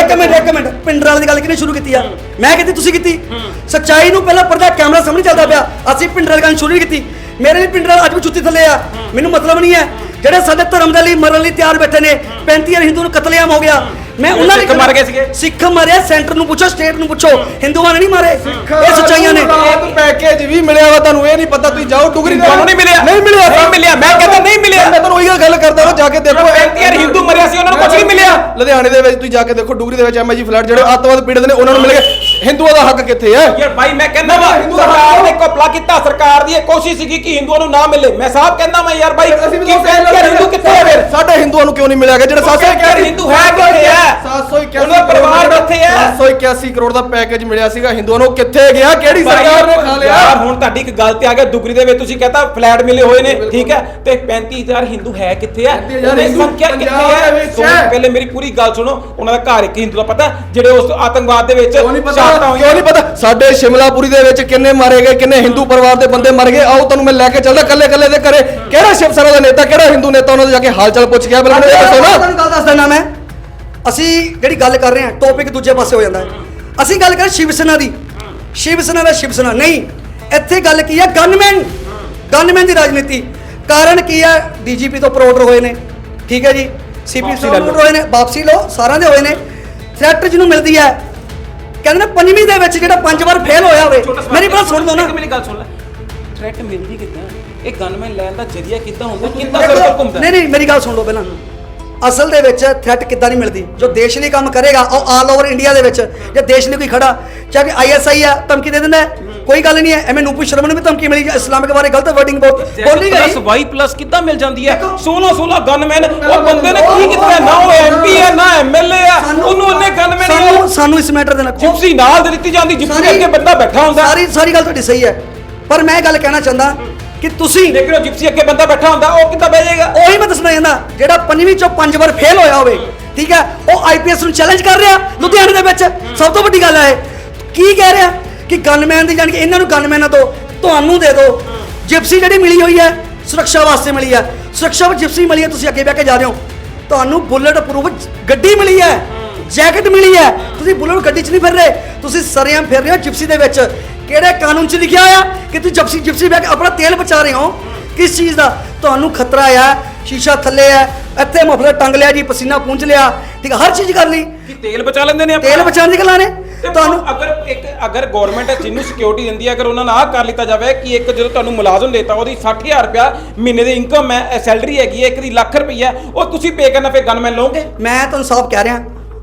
ਇੱਕ ਮਿੰਟ ਇੱਕ ਮਿੰਟ। ਪਿੰਡਰਾਂ ਵਾਲੀ ਗੱਲ ਕਿਹਨੇ ਸ਼ੁਰੂ ਕੀਤੀ ਆ? ਮੈਂ ਕੀਤੀ ਤੁਸੀਂ ਕੀਤੀ? ਸੱਚਾਈ ਨੂੰ ਪਹਿਲਾਂ ਪਰਦਾ ਕੈਮਰਾ ਸਾਹਮਣੇ ਚੱਲਦਾ ਪਿਆ। ਅਸੀਂ ਪਿੰਡਰਾਂ ਵਾਲੀ ਗੱਲ ਸ਼ੁਰੂ ਨਹੀਂ ਕੀਤੀ। ਮੇਰੇ ਲਈ ਪਿੰਡਰਾਂ ਅੱਜ ਵੀ ਚੁੱਤੀ ਥੱਲੇ ਆ। ਮੈਨੂੰ ਮਤਲਬ ਨਹੀਂ ਹੈ। ਜਿਹੜੇ ਸਾਡੇ ਧਰਮ ਦੇ ਲਈ ਮਰਨ ਲਈ ਤਿਆਰ ਬੈਠੇ ਨੇ 35000 ਹਿੰਦੂ ਨੂੰ ਕਤਲੇਆਮ ਹੋ ਗਿਆ। ਮੈਂ ਉਹਨਾਂ ਸਿੱਖ ਮਰ ਗਏ ਸੀਗੇ। ਸਿੱਖ ਮਰਿਆ ਸੈਂਟਰ ਨੂੰ ਪੁੱਛੋ ਸਟੇਟ ਨੂੰ ਪੁੱਛੋ ਹਿੰਦੂਆਂ ਨੇ ਨਹੀਂ ਮਾਰੇ। ਇਹ ਸੱਚਾਈਆਂ ਨੇ। ਰਾਤ ਪੈਕੇਜ ਵੀ ਮਿਲਿਆ ਵਾ ਤੁਹਾਨੂੰ ਇਹ ਨਹੀਂ ਪਤਾ ਤੁਸੀਂ ਜਾਓ ਡੁਗਰੀ ਤੁਹਾਨੂੰ ਨਹੀਂ ਮਿਲਿਆ। ਨਹੀਂ ਮਿਲਿਆ ਨਹੀਂ ਮਿਲਿਆ ਮੈਂ ਕਹਿੰਦਾ ਨਹੀਂ ਮਿਲਿਆ। ਮੈਂ ਤੁਹਾਨੂੰ ਉਹੀ ਗੱਲ ਕਰਦਾ ਹਾਂ ਜਾ ਕੇ ਦੇਖੋ। 35000 ਹਿੰਦੂ ਮਰਿਆ ਸੀ ਉਹਨਾਂ ਨੂੰ ਕੁਝ ਨਹੀਂ ਮਿਲਿਆ। ਲੁਧਿਆਣੇ ਦੇ ਵਿੱਚ ਤੁਸੀਂ ਜਾ ਕੇ ਦੇਖੋ ਡੁਗਰੀ ਦੇ ਵਿੱਚ ਐਮਆਈਜੀ ਫਲੱਡ ਜਿਹੜੇ ਅੱਤਵਾਦ ਪੀੜਤ ਨੇ ਉਹਨਾਂ ਨੂੰ ਮਿਲ ਗਏ। ਹਿੰਦੂਆਂ ਦਾ ਹੱਕ ਕਿੱਥੇ ਹੈ? ਯਾਰ ਭਾਈ ਮੈਂ ਕਹਿੰਦਾ ਵਾ ਹਿੰਦੂ ਦਾ ਸਰਕਾਰ ਹੱਕ ਨੇ ਕਪਲਾ ਕੀਤਾ ਸਰਕਾਰ ਦੀ ਇਹ ਕੋਸ਼ਿਸ਼ ਸੀਗੀ ਕਿ ਹਿੰਦੂਆਂ ਨੂੰ ਨਾ ਮਿਲੇ। ਮੈਂ ਸਾਹਬ ਕਹਿੰਦਾ ਮੈਂ ਯਾਰ ਭਾਈ ਹਿੰਦੂ ਕਿੱਥੇ ਹੈ ਫਿਰ? ਸਾਡੇ ਹਿੰਦੂਆਂ ਨੂੰ ਕਿਉਂ ਨਹੀਂ ਮਿਲਿਆ ਗਿਆ? ਜਿਹੜਾ ਉਹ ਕਹਿੰਦੇ ਯਾਰ ਹਿੰਦੂ ਹੈ ਕਿੱਥੇ ਹੈ 781 ਉਹਨਾਂ ਪਰਿਵਾਰ ਕਿੱਥੇ ਹੈ 781 ਕਰੋੜ ਦਾ ਪੈਕੇਜ ਮਿਲਿਆ ਸੀਗਾ ਹਿੰਦੂਆਂ ਨੂੰ। ਕਿੱਥੇ ਗਿਆ? ਕਿਹੜੀ ਸਰਕਾਰ ਨੇ ਖਾ ਲਿਆ? ਯਾਰ ਹੁਣ ਤੁਹਾਡੀ ਇੱਕ ਗੱਲ ਤੇ ਆ ਗਿਆ। ਦੁਗਰੀ ਦੇ ਵਿੱਚ ਤੁਸੀਂ ਕਹਤਾ ਫਲੈਟ ਮਿਲੇ ਹੋਏ ਨੇ ਠੀਕ ਹੈ? ਤੇ 35000 ਹਿੰਦੂ ਹੈ ਕਿੱਥੇ ਹੈ 35,000 ਉਹਦੀ ਹਿੰਦੂ ਸੰਖਿਆ ਕਿੱਥੇ ਹੈ। ਪਹਿਲੇ ਮੇਰੀ ਪੂਰੀ ਗੱਲ ਸੁਣੋ। ਉਹਨਾਂ ਦਾ ਘਰ ਇੱਕ ਹਿੰਦੂ ਦਾ ਪਤਾ ਜਿਹੜੇ ਉਸ ਆਤੰਕਵਾਦ ਦੇ ਵਿੱਚ ਕਿਉਂ ਨਹੀਂ ਪਤਾ? ਸਾਡੇ ਸ਼ਿਮਲਾਪੁਰੀ ਦੇ ਵਿੱਚ ਕਿੰਨੇ ਮਾਰੇ ਗਏ ਕਿੰਨੇ ਹਿੰਦੂ ਪਰਿਵਾਰ ਦੇ ਬੰਦੇ ਮਰ ਗਏ? ਆਓ ਤੁਹਾਨੂੰ ਮੈਂ ਲੈ ਕੇ ਚੱਲਦਾ ਕੱਲੇ ਕੱਲੇ ਦੇ ਘਰੇ। ਕਿਹੜਾ ਸ਼ਿਵ ਸੈਨਾ ਦਾ ਨੇਤਾ ਕਿਹੜਾ ਹਿੰਦੂ ਨੇਤਾ? ਉਹਨਾਂ ਦੇ ਜਾ ਕੇ ਹਾਲ ਚਾਲ ਪੁੱਛ ਗਿਆ ਬਿਲਕੁਲ ਇਹ ਦੱਸੋ ਨਾ। ਤੁਹਾਨੂੰ ਗੱਲ ਦੱਸ ਦਿੰਦਾ ਮੈਂ। ਅਸੀਂ ਜਿਹੜੀ ਗੱਲ ਕਰ ਰਹੇ ਹਾਂ ਟੌਪਿਕ ਦੂਜੇ ਪਾਸੇ ਹੋ ਜਾਂਦਾ ਹੈ। ਅਸੀਂ ਗੱਲ ਕਰ ਸ਼ਿਵ ਸੈਨਾ ਦੀ। ਸ਼ਿਵ ਸੈਨਾ ਦਾ ਸ਼ਿਵ ਸੈਨਾ। ਨਹੀਂ ਇੱਥੇ ਗੱਲ ਕੀ ਹੈ? ਗਨਮੈਨ ਗਨਮੈਨ ਦੀ ਰਾਜਨੀਤੀ। ਕਾਰਨ ਕੀ ਹੈ? ਡੀਜੀਪੀ ਤੋਂ ਪ੍ਰੋਡਰ ਹੋਏ ਨੇ। ਠੀਕ ਹੈ ਜੀ? ਸੀਪੀ ਤੋਂ ਹੋਏ ਨੇ। ਵਾਪਸੀ ਲਓ ਸਾਰਿਆਂ ਦੇ ਹੋਏ ਨੇ। ਥ੍ਰੈਟ ਜਿਹਨੂੰ ਮਿਲਦੀ ਹੈ ਕਹਿੰਦੇ ਨੇ ਪੰਜਵੀਂ ਦੇ ਵਿੱਚ ਜਿਹੜਾ ਪੰਜ ਵਾਰ ਫੇਲ ਹੋਇਆ ਹੋਵੇ ਮੇਰੀ ਬਾਤ ਸੁਣ ਦੋ ਨਾ। ਮੇਰੀ ਗੱਲ ਸੁਣ ਲੈ। ਥ੍ਰੈਟ ਮਿਲਦੀ ਕਿੱਦਾਂ? ਇਹ ਗਨਮੈਨ ਲੈਣ ਦਾ ਜਰੀਆ ਕਿੱਦਾਂ ਹੁੰਦਾ? ਕਿੱਦਾਂ ਸਰਕਲ ਘੁੰਮਦਾ? ਨਹੀਂ ਨਹੀਂ ਮੇਰੀ ਗੱਲ ਸੁਣ ਲਓ ਪਹਿਲਾਂ। ਅਸਲ ਦੇ ਵਿੱਚ ਥ੍ਰੈਟ ਕਿੱਦਾਂ ਨਹੀਂ ਮਿਲਦੀ? ਜੋ ਦੇਸ਼ ਲਈ ਕੰਮ ਕਰੇਗਾ ਉਹ ਆਲ ਓਵਰ ਇੰਡੀਆ ਦੇ ਵਿੱਚ ਜੇ ਦੇਸ਼ ਲਈ ਕੋਈ ਖੜਾ ਚਾਹੇ ਆਈਐਸਆਈ ਆ ਧਮਕੀ ਦੇ ਦਿੰਦਾ ਕੋਈ ਗੱਲ ਨਹੀਂ ਹੈ ਐਵੇਂ ਨੂਪੂ ਸ਼ਰਮਾ ਨੂੰ ਵੀ ਧਮਕੀ ਮਿਲੀ ਇਸਲਾਮਿਕ ਬਾਰੇ ਗਲਤ ਵਰਡਿੰਗ ਬੋਲੀ ਗਈ। ਪਲੱਸ ਵਾਈ ਪਲੱਸ ਕਿੱਦਾਂ ਮਿਲ ਜਾਂਦੀ ਹੈ? 16 16 ਗਨਮੈਨ ਉਹ ਬੰਦੇ ਨੇ ਕੀ ਕੀਤਾ? ਨਾ ਉਹ ਐਮਪੀ ਹੈ ਨਾ ਐਮਐਲਏ ਆ ਉਹਨੂੰ ਉਹਨੇ ਗਨਮੈਨ ਸਾਨੂੰ ਸਾਨੂੰ ਇਸ ਮੈਟਰ ਦੇ ਨਾਲ ਜਿਪਸੀ ਨਾਲ ਦੇ ਦਿੱਤੀ ਜਾਂਦੀ ਜਿਪਸੀ ਅੱਗੇ ਬੰਦਾ ਬੈਠਾ ਹੁੰਦਾ। ਸਾਰੀ ਸਾਰੀ ਗੱਲ ਤੁਹਾਡੀ ਸਹੀ ਹੈ। ਪਰ ਮੈਂ ਗੱਲ ਕਹਿਣਾ ਚਾਹੁੰਦਾ ਕਿ ਤੁਸੀਂ ਲੇਕਿਨ ਉਹ ਜਿਪਸੀ ਅੱਗੇ ਬੰਦਾ ਬੈਠਾ ਹੁੰਦਾ ਉਹ ਕਿੱਦਾਂ ਬਹਿ ਜਾਏਗਾ? ਉਹੀ ਮੈਂ ਦੱਸਣਾ ਚਾਹੁੰਦਾ ਜਿਹੜਾ ਪੰਜਵੀਂ ਚੋਂ ਪੰਜ ਵਾਰ ਫੇਲ ਹੋਇਆ ਹੋਵੇ ਠੀਕ ਹੈ? ਉਹ ਆਈਪੀਐਸ ਨੂੰ ਚੈਲੰਜ ਕਰ ਰਿਹਾ ਲੁਧਿਆਣੇ ਦੇ ਵਿੱਚ। ਸਭ ਤੋਂ ਵੱਡੀ ਗੱਲ ਹੈ। ਕੀ ਕਹਿ ਰਿਹਾ? ਕਿ ਗਨਮੈਨ ਦੀ ਜਾਣੀ ਕਿ ਇਹਨਾਂ ਨੂੰ ਗਨਮੈਨਾਂ ਤੋਂ ਤੁਹਾਨੂੰ ਦੇ ਦਿਓ ਜਿਪਸੀ ਜਿਹੜੀ ਮਿਲੀ ਹੋਈ ਹੈ ਸੁਰੱਖਿਆ ਵਾਸਤੇ ਮਿਲੀ ਹੈ। ਸੁਰੱਖਿਆ ਵਿੱਚ ਜਿਪਸੀ ਮਿਲੀ ਹੈ ਤੁਸੀਂ ਅੱਗੇ ਬਹਿ ਕੇ ਜਾ ਰਹੇ ਹੋ। ਤੁਹਾਨੂੰ ਬੁਲਟ ਪ੍ਰੂਫ ਗੱਡੀ ਮਿਲੀ ਹੈ ਜੈਕਟ ਮਿਲੀ ਹੈ। ਤੁਸੀਂ ਬੁਲਟ ਗੱਡੀ 'ਚ ਨਹੀਂ ਫਿਰ ਰਹੇ। ਤੁਸੀਂ ਸਰੇਆਮ ਫਿਰ ਰਹੇ ਹੋ ਜਿਪਸੀ ਦੇ ਵਿੱਚ। ਕਿਹੜੇ ਕਾਨੂੰਨ 'ਚ ਲਿਖਿਆ ਹੋਇਆ ਕਿ ਤੁਸੀਂ ਜਿਪਸੀ ਜਿਪਸੀ ਬਹਿ ਕੇ ਆਪਣਾ ਤੇਲ ਬਚਾ ਰਹੇ ਹੋ? ਕਿਸ ਚੀਜ਼ ਦਾ? ਤੁਹਾਨੂੰ ਖਤਰਾ ਆ ਸ਼ੀਸ਼ਾ ਥੱਲੇ ਆ ਇੱਥੇ ਮਫਲਰ ਟੰਗ ਲਿਆ ਜੀ ਪਸੀਨਾ ਪੂੰਝ ਲਿਆ। ਠੀਕ ਹਰ ਚੀਜ਼ ਕਰ ਲਈ। ਕਿ ਤੇਲ ਬਚਾ ਲੈਂਦੇ ਨੇ? ਤੇਲ ਬਚਾਉਣ ਦੀ ਗੱਲਾਂ ਨੇ। ਤੁਹਾਨੂੰ ਅਗਰ ਇੱਕ ਅਗਰ ਗਵਰਨਮੈਂਟ ਜਿਹਨੂੰ ਸਿਕਿਉਰਿਟੀ ਦਿੰਦੀ ਹੈ, ਅਗਰ ਉਹਨਾਂ ਨਾਲ ਆਹ ਕਰ ਲਿੱਤਾ ਜਾਵੇ ਕਿ ਇੱਕ ਜਦੋਂ ਤੁਹਾਨੂੰ ਮੁਲਾਜ਼ਮ ਦੇਤਾ, ਉਹਦੀ 60000 ਰੁਪਇਆ ਮਹੀਨੇ ਦੀ ਇਨਕਮ ਹੈ ਸੈਲਰੀ ਹੈਗੀ ਹੈ, ਇੱਕ ਦੀ ਲੱਖ ਰੁਪਈਆ ਉਹ ਤੁਸੀਂ ਪੇ ਕਰਨਾ ਫੇ ਗਨਮੈਨ ਲਓਗੇ? ਮੈਂ ਤੁਹਾਨੂੰ ਸਾਫ਼ ਕਹਿ ਰਿਹਾ,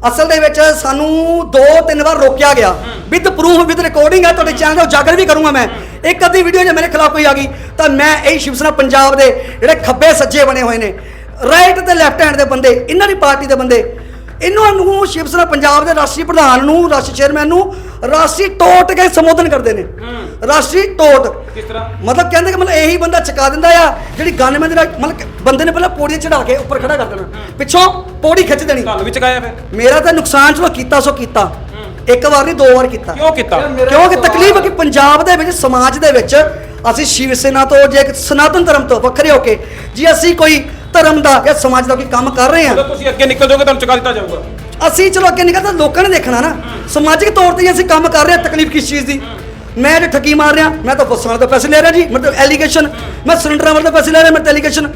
ਅਸਲ ਦੇ ਵਿੱਚ ਸਾਨੂੰ ਦੋ ਤਿੰਨ ਵਾਰ ਰੋਕਿਆ ਗਿਆ ਵਿਦ ਪ੍ਰੂਫ ਵਿਦ ਰਿਕਾਰਡਿੰਗ ਹੈ, ਤੁਹਾਡੇ ਚੈਨਲ ਤੇ ਉਜਾਗਰ ਵੀ ਕਰੂੰਗਾ ਮੈਂ। ਇੱਕ ਅੱਧੀ ਵੀਡੀਓ ਜੇ ਮੇਰੇ ਖਿਲਾਫ ਕੋਈ ਆ ਗਈ, ਤਾਂ ਮੈਂ ਇਹ ਸ਼ਿਵ ਸੈਨਾ ਪੰਜਾਬ ਦੇ ਜਿਹੜੇ ਖੱਬੇ ਸੱਜੇ ਬਣੇ ਹੋਏ ਨੇ ਰਾਈਟ ਤੇ ਲੈਫਟ ਹੈਂਡ ਦੇ ਬੰਦੇ, ਇਹਨਾਂ ਦੀ ਪਾਰਟੀ ਦੇ ਬੰਦੇ ਇਹਨਾਂ ਨੂੰ ਸ਼ਿਵ ਸੈਨਾ ਪੰਜਾਬ ਦੇ ਰਾਸ਼ਟਰੀ ਪ੍ਰਧਾਨ ਨੂੰ ਰਾਸ਼ਟਰੀ ਚੇਅਰਮੈਨ ਨੂੰ ਰਾਸ਼ਟਰੀ ਟੋਟ ਕੇ ਸੰਬੋਧਨ ਕਰਦੇ ਨੇ। ਰਾਸ਼ਟਰੀ ਟੋਟ ਕਿਸ ਤਰ੍ਹਾਂ? ਮਤਲਬ ਕਹਿੰਦੇ ਕਿ ਮਤਲਬ ਇਹੀ ਬੰਦਾ ਚਕਾ ਦਿੰਦਾ ਆ ਜਿਹੜੀ ਗਨਮੈਨ ਦੇ ਨਾਲ ਮਤਲਬ ਬੰਦੇ ਨੇ ਪਹਿਲਾਂ ਪੌੜੀ ਚੜਾ ਕੇ ਉੱਪਰ ਖੜਾ ਕਰ ਦੇਣਾ। ਪਿੱਛੋਂ ਪੌੜੀ ਖਿੱਚ ਦੇਣੀ। ਤੁਹਾਨੂੰ ਵੀ ਚਕਾਇਆ ਫਿਰ। ਮੇਰਾ ਤਾਂ ਨੁਕਸਾਨ ਚਲੋ ਕੀਤਾ ਸੋ ਕੀਤਾ। ਇੱਕ ਵਾਰ ਨਹੀਂ ਦੋ ਵਾਰ ਕੀਤਾ। ਕਿਉਂ ਕੀਤਾ? ਕਿਉਂਕਿ ਤਕਲੀਫ ਹੈ ਕਿ ਪੰਜਾਬ ਦੇ ਵਿੱਚ ਸਮਾਜ ਦੇ ਵਿੱਚ ਅਸੀਂ ਸ਼ਿਵ ਸੈਨਾ ਤੋਂ ਜੇ ਇੱਕ ਸਨਾਤਨ ਧਰਮ ਤੋਂ ਵੱਖਰੇ ਹੋ ਕੇ ਜੇ ਅਸੀਂ ਕੋਈ ਧਰਮ ਦਾ ਜਾਂ ਸਮਾਜ ਦਾ ਕੋਈ ਕੰਮ ਕਰ ਰਹੇ ਜਦੋਂ ਤੁਸੀਂ ਅੱਗੇ ਨਿਕਲ ਜਾਓਗੇ ਤੁਹਾਨੂੰ ਚਕਾ ਦਿੱਤਾ ਜਾਊਗਾ। ਅਸੀਂ ਚਲੋ ਅੱਗੇ ਨਿਕਲਦਾ ਲੋਕਾਂ ਨੇ ਦੇਖਣਾ ਨਾ। ਸਮਾਜਿਕ ਤੌਰ ਤੇ ਹੀ ਅਸੀਂ ਕੰਮ ਕਰ ਰਹੇ ਹਾਂ ਤਕਲੀਫ ਕਿਸ ਚੀਜ਼ ਦੀ? ਮੈਂ ਜੇ ਠੱਗੀ ਮਾਰ ਰਿਹਾ ਮੈਂ ਤਾਂ ਬੱਸਾਂ ਦੇ ਪੈਸੇ ਲੈ ਰਿਹਾ ਜੀ ਮਤਲਬ ਐਲੀਗੇਸ਼ਨ ਮੈਂ ਸਿਲੰਡਰਾਂ ਵਾਲੇ ਪੈਸੇ ਲੈ ਰਿਹਾ ਮੈਂ ਐਲੀਗੇਸ਼ਨ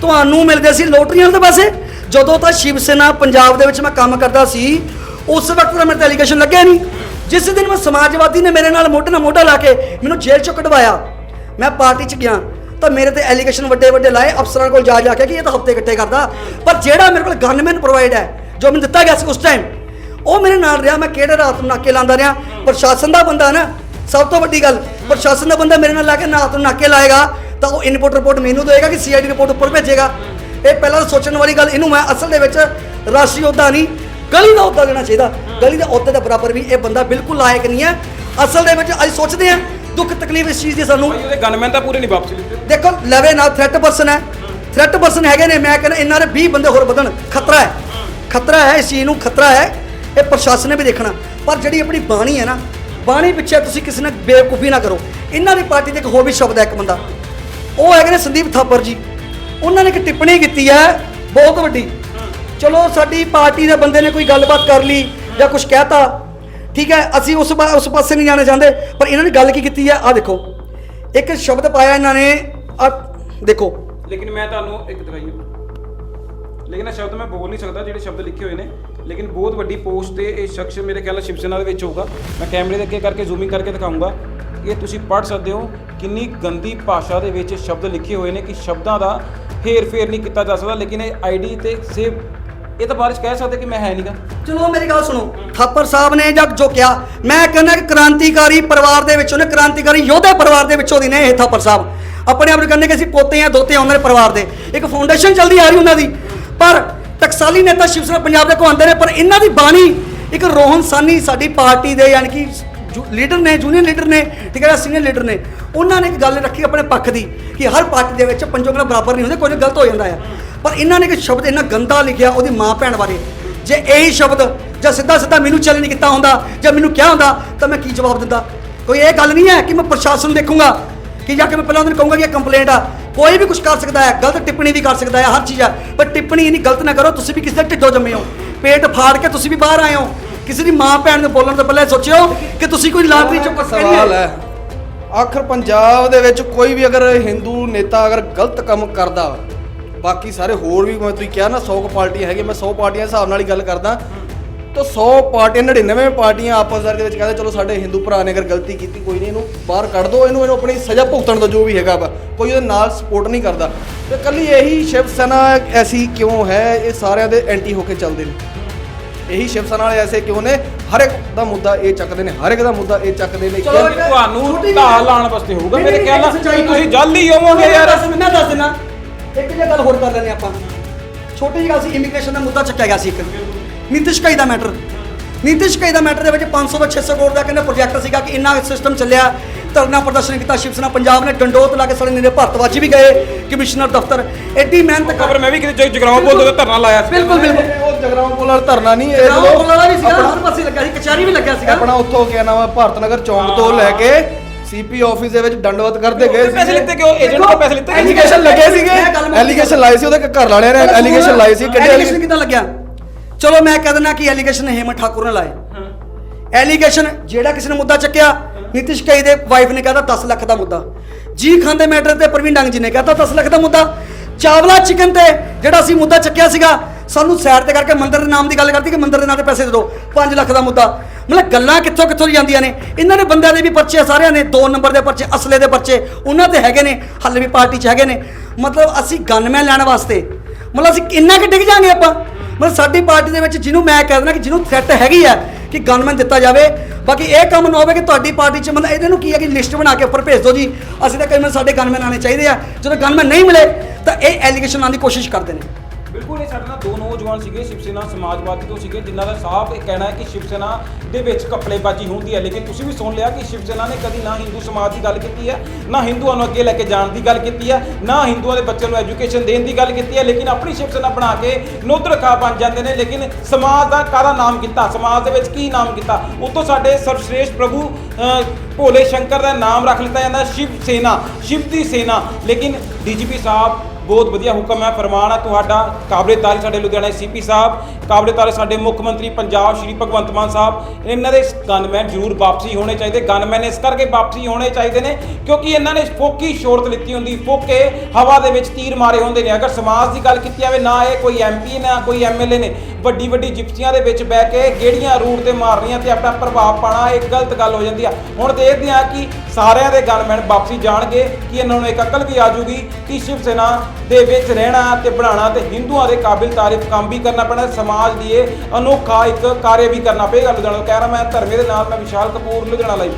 ਤੁਹਾਨੂੰ ਮਿਲਦੇ ਸੀ ਲੋਟਰੀਆਂ ਦੇ ਪੈਸੇ? ਜਦੋਂ ਤਾਂ ਸ਼ਿਵ ਸੈਨਾ ਪੰਜਾਬ ਦੇ ਵਿੱਚ ਮੈਂ ਕੰਮ ਕਰਦਾ ਸੀ ਉਸ ਵਕਤ ਤਾਂ ਮੇਰੇ ਤੇ ਐਲੀਗੇਸ਼ਨ ਲੱਗਿਆ ਨਹੀਂ। ਜਿਸ ਦਿਨ ਮੈਂ ਸਮਾਜਵਾਦੀ ਨੇ ਮੇਰੇ ਨਾਲ ਮੋਢੇ ਨਾਲ ਮੋਢਾ ਲਾ ਕੇ ਮੈਨੂੰ ਜੇਲ੍ਹ ਚੋਂ ਕਢਵਾਇਆ। ਮੈਂ ਪਾਰਟੀ 'ਚ ਗਿਆ। ਤਾਂ ਮੇਰੇ ਤੇ ਐਲੀਗੇਸ਼ਨ ਵੱਡੇ ਵੱਡੇ ਲਾਏ, ਅਫਸਰਾਂ ਕੋਲ ਜਾ ਜਾ ਕੇ ਕਿ ਇਹ ਤਾਂ ਹਫ਼ਤੇ ਇਕੱਠੇ ਕਰਦਾ। ਪਰ ਜਿਹੜਾ ਮੇਰੇ ਕੋਲ ਗਨਮੈਨ ਪ੍ਰੋਵਾਈਡ ਹੈ, ਜੋ ਮੈਨੂੰ ਦਿੱਤਾ ਗਿਆ ਸੀ ਉਸ ਟਾਈਮ ਉਹ ਮੇਰੇ ਨਾਲ ਰਿਹਾ, ਮੈਂ ਕਿਹੜੇ ਰਾਤ ਨੂੰ ਨਾਕੇ ਲਾਉਂਦਾ ਰਿਹਾ। ਪ੍ਰਸ਼ਾਸਨ ਦਾ ਬੰਦਾ ਨਾ, ਸਭ ਤੋਂ ਵੱਡੀ ਗੱਲ, ਪ੍ਰਸ਼ਾਸਨ ਦਾ ਬੰਦਾ ਮੇਰੇ ਨਾਲ ਲਾ ਕੇ ਰਾਤ ਨੂੰ ਨਾਕੇ ਲਾਏਗਾ, ਤਾਂ ਉਹ ਇਨਪੁਟ ਰਿਪੋਰਟ ਮੈਨੂੰ ਦੇਏਗਾ ਕਿ ਸੀਆਈਡੀ ਰਿਪੋਰਟ ਉੱਪਰ ਭੇਜੇਗਾ। ਇਹ ਪਹਿਲਾਂ ਤਾਂ ਸੋਚਣ ਵਾਲੀ ਗੱਲ, ਇਹਨੂੰ ਮੈਂ ਅਸਲ ਦੇ ਵਿੱਚ ਰਾਸ਼ਟਰੀ ਅਹੁਦਾ ਨਹੀਂ, ਗਲੀ ਦਾ ਅਹੁਦਾ ਦੇਣਾ ਚਾਹੀਦਾ। ਗਲੀ ਦੇ ਅਹੁਦੇ ਦੇ ਬਰਾਬਰ ਵੀ ਇਹ ਬੰਦਾ ਬਿਲਕੁਲ ਲਾਇਕ ਨਹੀਂ ਹੈ। ਅਸਲ ਦੇ ਵਿੱਚ ਅਸੀਂ ਸੋਚਦੇ ਹਾਂ ਦੁੱਖ ਤਕਲੀਫ ਇਸ ਚੀਜ਼ ਦੀ ਸਾਨੂੰ। ਭਾਈ ਉਹਦੇ ਗਨਮੈਨ ਤਾਂ ਪੂਰੇ ਨਹੀਂ ਵਾਪਸ ਲਿੱਤੇ। ਦੇਖੋ ਲਵੇ ਨਾਲ ਥ੍ਰੈਟ ਪਰਸਨ ਹੈ। ਥ੍ਰੈਟ ਪਰਸਨ ਹੈਗੇ ਨੇ ਮੈਂ ਕਹਿੰਦਾ ਇਹਨਾਂ ਦੇ 20 ਬੰਦੇ ਹੋਰ ਵਧਣ। ਖਤਰਾ ਹੈ। ਖਤਰਾ ਹੈ ਇਸ ਚੀਜ਼ ਨੂੰ ਖਤਰਾ ਹੈ। ਇਹ ਪ੍ਰਸ਼ਾਸਨ ਨੇ ਵੀ ਦੇਖਣਾ। ਪਰ ਜਿਹੜੀ ਆਪਣੀ ਬਾਣੀ ਹੈ ਨਾ ਬਾਣੀ ਪਿੱਛੇ ਤੁਸੀਂ ਕਿਸੇ ਨਾਲ ਬੇਵਕੂਫੀ ਨਾ ਕਰੋ। ਇਹਨਾਂ ਦੀ ਪਾਰਟੀ ਦੇ ਇੱਕ ਹੋਰ ਵੀ ਸ਼ਬਦ ਹੈ ਇੱਕ ਬੰਦਾ। ਉਹ ਹੈਗੇ ਨੇ ਸੰਦੀਪ ਥਾਪਰ ਜੀ। ਉਹਨਾਂ ਨੇ ਇੱਕ ਟਿੱਪਣੀ ਕੀਤੀ ਹੈ ਬਹੁਤ ਵੱਡੀ। ਚਲੋ ਸਾਡੀ ਪਾਰਟੀ ਦੇ ਬੰਦੇ ਨੇ ਕੋਈ ਗੱਲਬਾਤ ਕਰ ਲਈ ਜਾਂ ਕੁਝ ਕਹਿਤਾ। ਠੀਕ ਹੈ, ਅਸੀਂ ਉਸ ਪਾ- ਉਸ ਪਾਸੇ ਨਹੀਂ ਜਾਣਾ ਚਾਹੁੰਦੇ, ਪਰ ਇਹਨਾਂ ਨੇ ਗੱਲ ਕੀ ਕੀਤੀ ਹੈ? ਆ ਦੇਖੋ, ਇੱਕ ਸ਼ਬਦ ਪਾਇਆ ਇਹਨਾਂ ਨੇ ਆ ਦੇਖੋ। ਲੇਕਿਨ ਮੈਂ ਤੁਹਾਨੂੰ ਇੱਕ ਦਿਖਾਈ ਲੇਕਿਨ ਇਹ ਸ਼ਬਦ ਮੈਂ ਬੋਲ ਨਹੀਂ ਸਕਦਾ, ਜਿਹੜੇ ਸ਼ਬਦ ਲਿਖੇ ਹੋਏ ਨੇ। ਲੇਕਿਨ ਬਹੁਤ ਵੱਡੀ ਪੋਸਟ ਤੇ ਇਹ ਸ਼ਖਸ ਮੇਰੇ ਖਿਆਲ ਨਾਲ ਸ਼ਿਵ ਸੈਨਾ ਦੇ ਵਿੱਚ ਹੋਊਗਾ। ਮੈਂ ਕੈਮਰੇ ਦੇ ਅੱਗੇ ਕਰਕੇ ਜ਼ੂਮਿੰਗ ਕਰਕੇ ਦਿਖਾਊਂਗਾ ਇਹ ਤੁਸੀਂ ਪੜ੍ਹ ਸਕਦੇ ਹੋ ਕਿੰਨੀ ਗੰਦੀ ਭਾਸ਼ਾ ਦੇ ਵਿੱਚ ਸ਼ਬਦ ਲਿਖੇ ਹੋਏ ਨੇ, ਕਿ ਸ਼ਬਦਾਂ ਦਾ ਹੇਰ ਫੇਰ ਨਹੀਂ ਕੀਤਾ ਜਾ ਸਕਦਾ। ਲੇਕਿਨ ਇਹ ਆਈਡੀ ਤੇ ਸੇਵ ਇਹ ਤਾਂ ਬਾਰਿਸ਼ ਕਹਿ ਸਕਦੇ ਕਿ ਮੈਂ ਹੈ ਨਹੀਂਗਾ ਚਲੋ ਮੇਰੀ ਗੱਲ ਸੁਣੋ। ਥਾਪਰ ਸਾਹਿਬ ਨੇ ਜਦ ਜੋ ਕਿਹਾ, ਮੈਂ ਕਹਿੰਦਾ ਕਿ ਕ੍ਰਾਂਤੀਕਾਰੀ ਪਰਿਵਾਰ ਦੇ ਵਿੱਚੋਂ ਨੇ ਕ੍ਰਾਂਤੀਕਾਰੀ ਯੋਧਾ ਪਰਿਵਾਰ ਦੇ ਵਿੱਚੋਂ ਦੀ ਨੇ ਇਹ ਥਾਪਰ ਸਾਹਿਬ। ਆਪਣੇ ਆਪ ਨੂੰ ਕਹਿੰਦੇ ਕਿ ਅਸੀਂ ਪੋਤੇ ਆ, ਦੋਤੇ ਆ ਉਹਨਾਂ ਦੇ ਪਰਿਵਾਰ ਦੇ। ਇੱਕ ਫਾਊਂਡੇਸ਼ਨ ਚੱਲਦੀ ਆ ਰਹੀ ਉਹਨਾਂ ਦੀ। ਪਰ ਟਕਸਾਲੀ ਨੇਤਾ ਸ਼ਿਵ ਸੈਨਾ ਪੰਜਾਬ ਦੇ ਕੋ ਆਉਂਦੇ ਨੇ, ਪਰ ਇਹਨਾਂ ਦੀ ਬਾਣੀ ਇੱਕ ਰੋਹਨ ਸਾਨੀ ਸਾਡੀ ਪਾਰਟੀ ਦੇ ਯਾਨੀ ਕਿ ਜੋ, ਲੀਡਰ ਨੇ ਜੂਨੀਅਰ ਲੀਡਰ ਨੇ, ਠੀਕ ਹੈ ਸੀਨੀਅਰ ਲੀਡਰ ਨੇ। ਉਹਨਾਂ ਨੇ ਇੱਕ ਗੱਲ ਰੱਖੀ ਆਪਣੇ ਪੱਖ ਦੀ ਕਿ ਹਰ ਪਾਰਟੀ ਦੇ ਵਿੱਚ ਪੰਜੋ ਉਂਗਲਾਂ ਬਰਾਬਰ ਨਹੀਂ ਹੁੰਦੇ ਕੋਈ ਗਲਤ ਹੋ ਜਾਂਦਾ ਹੈ। ਪਰ ਇਹਨਾਂ ਨੇ ਇੱਕ ਸ਼ਬਦ ਇੰਨਾ ਗੰਦਾ ਲਿਖਿਆ ਉਹਦੀ ਮਾਂ ਭੈਣ ਬਾਰੇ। ਜੇ ਇਹੀ ਸ਼ਬਦ ਜਾਂ ਸਿੱਧਾ ਸਿੱਧਾ ਮੈਨੂੰ ਚੈਲੰਜ ਕੀਤਾ ਹੁੰਦਾ ਜਾਂ ਮੈਨੂੰ ਕਿਹਾ ਹੁੰਦਾ ਤਾਂ ਮੈਂ ਕੀ ਜਵਾਬ ਦਿੰਦਾ? ਕੋਈ ਇਹ ਗੱਲ ਨਹੀਂ ਹੈ ਕਿ ਮੈਂ ਪ੍ਰਸ਼ਾਸਨ ਨੂੰ ਦੇਖੂੰਗਾ ਕਿ ਜਾ ਕੇ ਮੈਂ ਪਹਿਲਾਂ ਉਹਨਾਂ ਨੂੰ ਕਹੂੰਗਾ ਕਿ ਇਹ ਕੰਪਲੇਂਟ ਆ। ਕੋਈ ਵੀ ਕੁਝ ਕਰ ਸਕਦਾ ਹੈ ਗਲਤ ਟਿੱਪਣੀ ਵੀ ਕਰ ਸਕਦਾ ਹੈ ਹਰ ਚੀਜ਼ ਆ। ਪਰ ਟਿੱਪਣੀ ਇੰਨੀ ਗਲਤ ਨਾ ਕਰੋ ਤੁਸੀਂ ਵੀ ਕਿਸੇ ਦੇ ਢਿੱਡੋਂ ਜੰਮੇ ਹੋ। ਪੇਟ ਫਾੜ ਕੇ ਤੁਸੀਂ ਵੀ ਬਾਹਰ ਆਏ ਹੋ। ਕਿਸੇ ਦੀ ਮਾਂ ਭੈਣ ਨੂੰ ਬੋਲਣ ਤੋਂ ਪਹਿਲਾਂ ਸੋਚਿਓ ਕਿ ਤੁਸੀਂ ਕੋਈ ਲਾਟਰੀ ਚੋਂ ਸਵਾਲ ਹੈ। ਆਖਰ ਪੰਜਾਬ ਦੇ ਵਿੱਚ ਕੋਈ ਵੀ ਅਗਰ ਹਿੰਦੂ ਨੇਤਾ ਅਗਰ ਗਲਤ ਕੰਮ ਕਰਦਾ ਬਾਕੀ ਸਾਰੇ ਹੋਰ ਵੀ ਮੈਂ ਤੁਸੀਂ ਕਿਹਾ ਨਾ 100 ਕੁ ਪਾਰਟੀਆਂ ਹੈਗੀਆਂ ਮੈਂ 100 ਪਾਰਟੀਆਂ ਦੇ ਹਿਸਾਬ ਨਾਲ ਹੀ ਗੱਲ ਕਰਦਾ। ਤਾਂ 100 ਪਾਰਟੀਆਂ 99 ਪਾਰਟੀਆਂ ਆਪਸ ਦੇ ਵਿੱਚ ਕਹਿੰਦੇ ਚਲੋ ਸਾਡੇ ਹਿੰਦੂ ਭਰਾ ਨੇ ਅਗਰ ਗਲਤੀ ਕੀਤੀ ਕੋਈ ਨਹੀਂ ਇਹਨੂੰ ਬਾਹਰ ਕੱਢ ਦਿਓ ਇਹਨੂੰ ਇਹਨੂੰ ਆਪਣੀ ਸਜ਼ਾ ਭੁਗਤਣ ਦਾ ਜੋ ਵੀ ਹੈਗਾ ਵਾ। ਕੋਈ ਉਹਦੇ ਨਾਲ ਸਪੋਰਟ ਨਹੀਂ ਕਰਦਾ। ਤੇ ਕੱਲੀ ਇਹੀ ਸ਼ਿਵ ਸੈਨਾ ਐਸੀ ਕਿਉਂ ਹੈ? ਇਹ ਸਾਰਿਆਂ ਦੇ ਐਂਟੀ ਹੋ ਕੇ ਚੱਲਦੇ ਨੇ। ਇਹੀ ਸ਼ਿਵ ਸੈਨਾ ਵਾਲੇ ਐਸੇ ਕਿਉਂ ਨੇ? ਹਰ ਇੱਕ ਦਾ ਮੁੱਦਾ ਇਹ ਚੱਕਦੇ ਨੇ ਹਰ ਇੱਕ ਦਾ ਮੁੱਦਾ ਇਹ ਚੱਕਦੇ ਨੇ ਚਲੋ ਤੁਹਾਨੂੰ ਢਾਲ ਲਾਉਣ ਵਾਸਤੇ ਹੋਊਗਾ। ਮੇਰੇ ਖਿਆਲ ਨਾਲ ਤੁਸੀਂ ਜਲਦ ਹੀ ਹੋਵੋਗੇ ਯਾਰ। ਦੱਸ ਦੇਣਾ ਇੱਕ ਜਿਹਾ ਗੱਲ ਹੋਰ ਕਰ ਲੈਂਦੇ ਆਪਾਂ। ਛੋਟੀ ਜਿਹੀ ਗੱਲ ਸੀ ਇਮੀਗ੍ਰੇਸ਼ਨ ਦਾ ਮੁੱਦਾ ਚੱਕਿਆ ਗਿਆ ਸੀ ਇੱਕ। ਨਿਤਿਸ਼ ਕਾਈ ਦਾ ਮੈਟਰ ਨੀਤਿਸ਼ ਕਈ ਦਾ ਮੈਟਰ ਦੇ ਵਿੱਚ 500 ਤੋਂ 600 ਕਰੋੜ ਦਾ ਕਹਿੰਦੇ ਪ੍ਰੋਜੈਕਟ ਸੀਗਾ ਕਿ ਇੰਨਾ ਸਿਸਟਮ ਚੱਲਿਆ ਧਰਨਾ ਪ੍ਰਦਰਸ਼ਨ ਕੀਤਾ ਸ਼ਿਵ ਸੈਨਾ ਪੰਜਾਬ ਨੇ ਡੰਡੋਤ ਲਾ ਕੇ ਸਾਡੇ ਨੀਰੇ ਭਾਰਤਵਾਜੀ ਵੀ ਗਏ ਕਮਿਸ਼ਨਰ ਦਫ਼ਤਰ। ਐਡੀ ਮਿਹਨਤ ਕਰ ਖਬਰ ਮੈਂ ਵੀ ਕਿਤੇ ਜਗਰਾਉਂ ਬੋਲਦੇ ਤੇ ਧਰਨਾ ਲਾਇਆ ਸੀ। ਬਿਲਕੁਲ ਬਿਲਕੁਲ। ਉਹ ਜਗਰਾਉਂ ਕੋਲ ਵਾਲਾ ਧਰਨਾ ਨਹੀਂ ਇਹ ਰਾਮ ਜਦੋਂ ਬੋਲਣਾ ਵੀ ਸੀਗਾ ਹਰ ਪਾਸੇ ਲੱਗਾ ਸੀ ਕਚਹਿਰੀ ਵੀ ਲੱਗਿਆ ਸੀਗਾ। ਆਪਣਾ ਉੱਥੋਂ ਕਿਆ ਨਾਮ ਹੈ ਭਾਰਤ ਨਗਰ ਚੌਂਕ ਤੋਂ ਲੈ ਕੇ ਸੀਪੀ ਆਫਿਸ ਦੇ ਵਿੱਚ ਦੰਡਵਤ ਕਰਦੇ ਗਏ ਪੈਸੇ ਲਿੱਤੇ ਕਿਉਂ? ਏਜੰਟ ਤੋਂ ਪੈਸੇ ਲਿੱਤੇ ਐਲੀਗੇਸ਼ਨ ਲੱਗੇ ਸੀਗੇ। ਐਲੀਗੇਸ਼ਨ ਲਾਏ ਸੀ ਉਹਦੇ ਘਰ ਵਾਲਿਆਂ ਨੇ। ਐਲੀਗੇਸ਼ਨ ਲਾਏ ਸੀ ਕਿੱਡੇ ਐਲੀਗੇਸ਼ਨ ਕਿੱਦਾਂ ਲੱਗਿਆ? ਚਲੋ ਮੈਂ ਕਹਿ ਦਿੰਦਾ ਕਿ ਐਲੀਗੇਸ਼ਨ ਹੇਮੰਤ ਠਾਕੁਰ ਨੇ ਲਾਏ। ਐਲੀਗੇਸ਼ਨ ਜਿਹੜਾ ਕਿਸੇ ਨੇ ਮੁੱਦਾ ਚੱਕਿਆ ਨਿਤਿਸ਼ ਕਈ ਦੇ ਵਾਈਫ ਨੇ ਕਹਤਾ 10 ਲੱਖ ਦਾ ਮੁੱਦਾ। ਜੀ ਖਾਨ ਦੇ ਮੈਟਰ ਤੇ ਪ੍ਰਵੀਨ ਡੰਗ ਜੀ ਨੇ ਕਹਤਾ 10 ਲੱਖ ਦਾ ਮੁੱਦਾ। ਚਾਵਲਾ ਚਿਕਨ ਤੇ ਜਿਹੜਾ ਅਸੀਂ ਮੁੱਦਾ ਚੱਕਿਆ ਸੀਗਾ ਸਾਨੂੰ ਸਾਈਡ ਤੇ ਕਰਕੇ ਮੰਦਿਰ ਦੇ ਨਾਮ ਦੀ ਗੱਲ ਕਰਦੀ ਕਿ ਮੰਦਿਰ ਦੇ ਨਾਂ ਤੇ ਪੈਸੇ ਦੇ ਦਿਓ 5 ਲੱਖ ਦਾ ਮੁੱਦਾ। ਮਤਲਬ ਗੱਲਾਂ ਕਿੱਥੋਂ ਕਿੱਥੋਂ ਦੀ ਜਾਂਦੀਆਂ ਨੇ? ਇਹਨਾਂ ਦੇ ਬੰਦਿਆਂ ਦੇ ਵੀ ਪਰਚੇ ਆ ਸਾਰਿਆਂ ਨੇ 2 ਨੰਬਰ ਦੇ ਪਰਚੇ, ਅਸਲੇ ਦੇ ਪਰਚੇ, ਉਹਨਾਂ ਤੇ ਹੈਗੇ ਨੇ, ਹਾਲੇ ਵੀ ਪਾਰਟੀ 'ਚ ਹੈਗੇ ਨੇ। ਮਤਲਬ ਅਸੀਂ ਗਨਮੈਨ ਲੈਣ ਵਾਸਤੇ, ਮਤਲਬ ਅਸੀਂ ਕਿੰਨਾ ਕਿ ਡਿੱਗ ਜਾਾਂਗੇ ਆਪਾਂ? ਮਤਲਬ ਸਾਡੀ ਪਾਰਟੀ ਦੇ ਵਿੱਚ ਜਿਹਨੂੰ ਮੈਂ ਕਹਿ ਦਿੰਦਾ ਕਿ ਜਿਹਨੂੰ ਥ੍ਰੈਟ ਹੈਗੀ ਆ ਕਿ ਗਨਮੈਨ ਦਿੱਤਾ ਜਾਵੇ। ਬਾਕੀ ਇਹ ਕੰਮ ਨਾ ਹੋਵੇ ਕਿ ਤੁਹਾਡੀ ਪਾਰਟੀ 'ਚ ਮਤਲਬ ਇਹਨਾਂ ਨੂੰ ਕੀ ਹੈ ਕਿ ਲਿਸਟ ਬਣਾ ਕੇ ਉੱਪਰ ਭੇਜ ਦਿਓ ਜੀ। ਅਸੀਂ ਤਾਂ ਕਹਿੰਦੇ ਸਾਡੇ ਗਨਮੈਨ ਆਣੇ ਚਾਹੀਦੇ ਆ। ਜਦੋਂ ਗਨਮੈਨ ਨਹੀਂ ਮਿਲੇ, ਤਾਂ ਇਹ ਐਲੀਗੇਸ਼ਨ ਲਾਉਣ ਦੀ ਕੋਸ਼ਿਸ਼ ਕਰਦੇ ਨੇ। ਬਿਲਕੁਲ ਸਾਡੇ ਨਾਲ ਦੋ ਨੌਜਵਾਨ ਸੀਗੇ ਸ਼ਿਵ ਸੈਨਾ ਸਮਾਜਵਾਦੀ ਤੋਂ ਸੀਗੇ ਜਿਨ੍ਹਾਂ ਦਾ ਸਾਫ਼ ਇਹ ਕਹਿਣਾ ਹੈ ਕਿ ਸ਼ਿਵ ਸੈਨਾ ਦੇ ਵਿੱਚ ਕਪੜੇਬਾਜ਼ੀ ਹੁੰਦੀ ਹੈ। ਲੇਕਿਨ ਤੁਸੀਂ ਵੀ ਸੁਣ ਲਿਆ ਕਿ ਸ਼ਿਵ ਸੈਨਾ ਨੇ ਕਦੀ ਨਾ ਹਿੰਦੂ ਸਮਾਜ ਦੀ ਗੱਲ ਕੀਤੀ ਹੈ ਨਾ ਹਿੰਦੂਆਂ ਨੂੰ ਅੱਗੇ ਲੈ ਕੇ ਜਾਣ ਦੀ ਗੱਲ ਕੀਤੀ ਹੈ ਨਾ ਹਿੰਦੂਆਂ ਦੇ ਬੱਚਿਆਂ ਨੂੰ ਐਜੂਕੇਸ਼ਨ ਦੇਣ ਦੀ ਗੱਲ ਕੀਤੀ ਹੈ। ਲੇਕਿਨ ਆਪਣੀ ਸ਼ਿਵ ਸੈਨਾ ਬਣਾ ਕੇ ਨੁੱਧ ਰਖਾ ਬਣ ਜਾਂਦੇ ਨੇ। ਲੇਕਿਨ ਸਮਾਜ ਦਾ ਕਾਹਦਾ ਨਾਮ ਕੀਤਾ? ਸਮਾਜ ਦੇ ਵਿੱਚ ਕੀ ਨਾਮ ਕੀਤਾ? ਉਤੋਂ ਸਾਡੇ ਸਰਵਸ਼੍ਰੇਸ਼ਟ ਪ੍ਰਭੂ ਅਹ, ਭੋਲੇ ਸ਼ੰਕਰ ਦਾ ਨਾਮ ਰੱਖ ਲਿੱਤਾ ਜਾਂਦਾ, ਸ਼ਿਵ ਸੈਨਾ, ਸ਼ਿਵ ਦੀ ਸੈਨਾ। ਲੇਕਿਨ ਡੀਜੀਪੀ ਸਾਹਿਬ, ਬਹੁਤ ਵਧੀਆ ਹੁਕਮ ਹੈ, ਫਰਮਾਨ ਹੈ, ਤੁਹਾਡਾ ਕਾਬਲੇ ਤਾਰੀ ਸਾਡੇ ਲੁਧਿਆਣਾ ਸੀਪੀ ਸਾਹਿਬ, ਕਾਬਲੇ ਤਾਰੀ ਸਾਡੇ ਮੁੱਖ ਮੰਤਰੀ ਪੰਜਾਬ ਸ਼੍ਰੀ ਭਗਵੰਤ ਮਾਨ ਸਾਹਿਬ, ਇਹਨਾਂ ਦੇ ਗਨਮੈਨ ਜ਼ਰੂਰ ਵਾਪਸੀ ਹੋਣੇ ਚਾਹੀਦੇ, ਗਨਮੈਨ ਇਸ ਕਰਕੇ ਵਾਪਸੀ ਹੋਣੇ ਚਾਹੀਦੇ ਨੇ, ਕਿਉਂਕਿ ਇਹਨਾਂ ਨੇ ਫੋਕੀ ਸ਼ੋਰਤ ਲਿੱਤੀ ਹੁੰਦੀ, ਫੋਕੇ ਹਵਾ ਦੇ ਵਿੱਚ ਤੀਰ ਮਾਰੇ ਹੁੰਦੇ ਨੇ, ਅਗਰ ਸਮਾਜ ਦੀ ਗੱਲ ਕੀਤੀ ਜਾਵੇ, ਨਾ ਇਹ ਕੋਈ ਐਮਪੀ ਨਾ ਕੋਈ ਐਮਐਲਏ ਨੇ ਵੱਡੀ ਵੱਡੀ ਜਿਪਸੀਆਂ ਦੇ ਵਿੱਚ ਬਹਿ ਕੇ ਗੇੜੀਆਂ ਰੂਟ ਤੇ ਮਾਰਨੀਆਂ ਤੇ ਆਪਣਾ ਪ੍ਰਭਾਵ ਪਾਣਾ ਇਹ ਗਲਤ ਗੱਲ ਹੋ ਜਾਂਦੀ ਆ। ਹੁਣ ਦੇਖਦੇ ਆ ਕਿ ਸਾਰਿਆਂ ਦੇ ਗਨਮੈਨ ਵਾਪਸੀ ਜਾਣਗੇ ਕਿ ਇਹਨਾਂ ਨੂੰ ਇੱਕ ਅਕਲ ਵੀ ਆ ਜੂਗੀ ਕਿ ਸ਼ਿਵ ਸੈਨਾ ਦੇ ਵਿੱਚ ਰਹਿਣਾ ਤੇ ਬਣਾਉਣਾ ਤੇ ਹਿੰਦੂਆਂ ਦੇ ਕਾਬਿਲ ਤਾਰੀਫ ਕੰਮ ਵੀ ਕਰਨਾ ਪੈਣਾ, ਸਮਾਜ ਲਈ ਇਹ ਅਨੋਖਾ ਇੱਕ ਕਾਰਜ ਵੀ ਕਰਨਾ ਪਏਗਾ। ਲੁਧਿਆਣਾ ਤੋਂ ਕਹਿ ਰਿਹਾ ਮੈਂ ਧਰਮੇ ਦੇ ਨਾਲ ਮੈਂ ਵਿਸ਼ਾਲ ਕਪੂਰ, ਲੁਧਿਆਣਾ ਲਈ।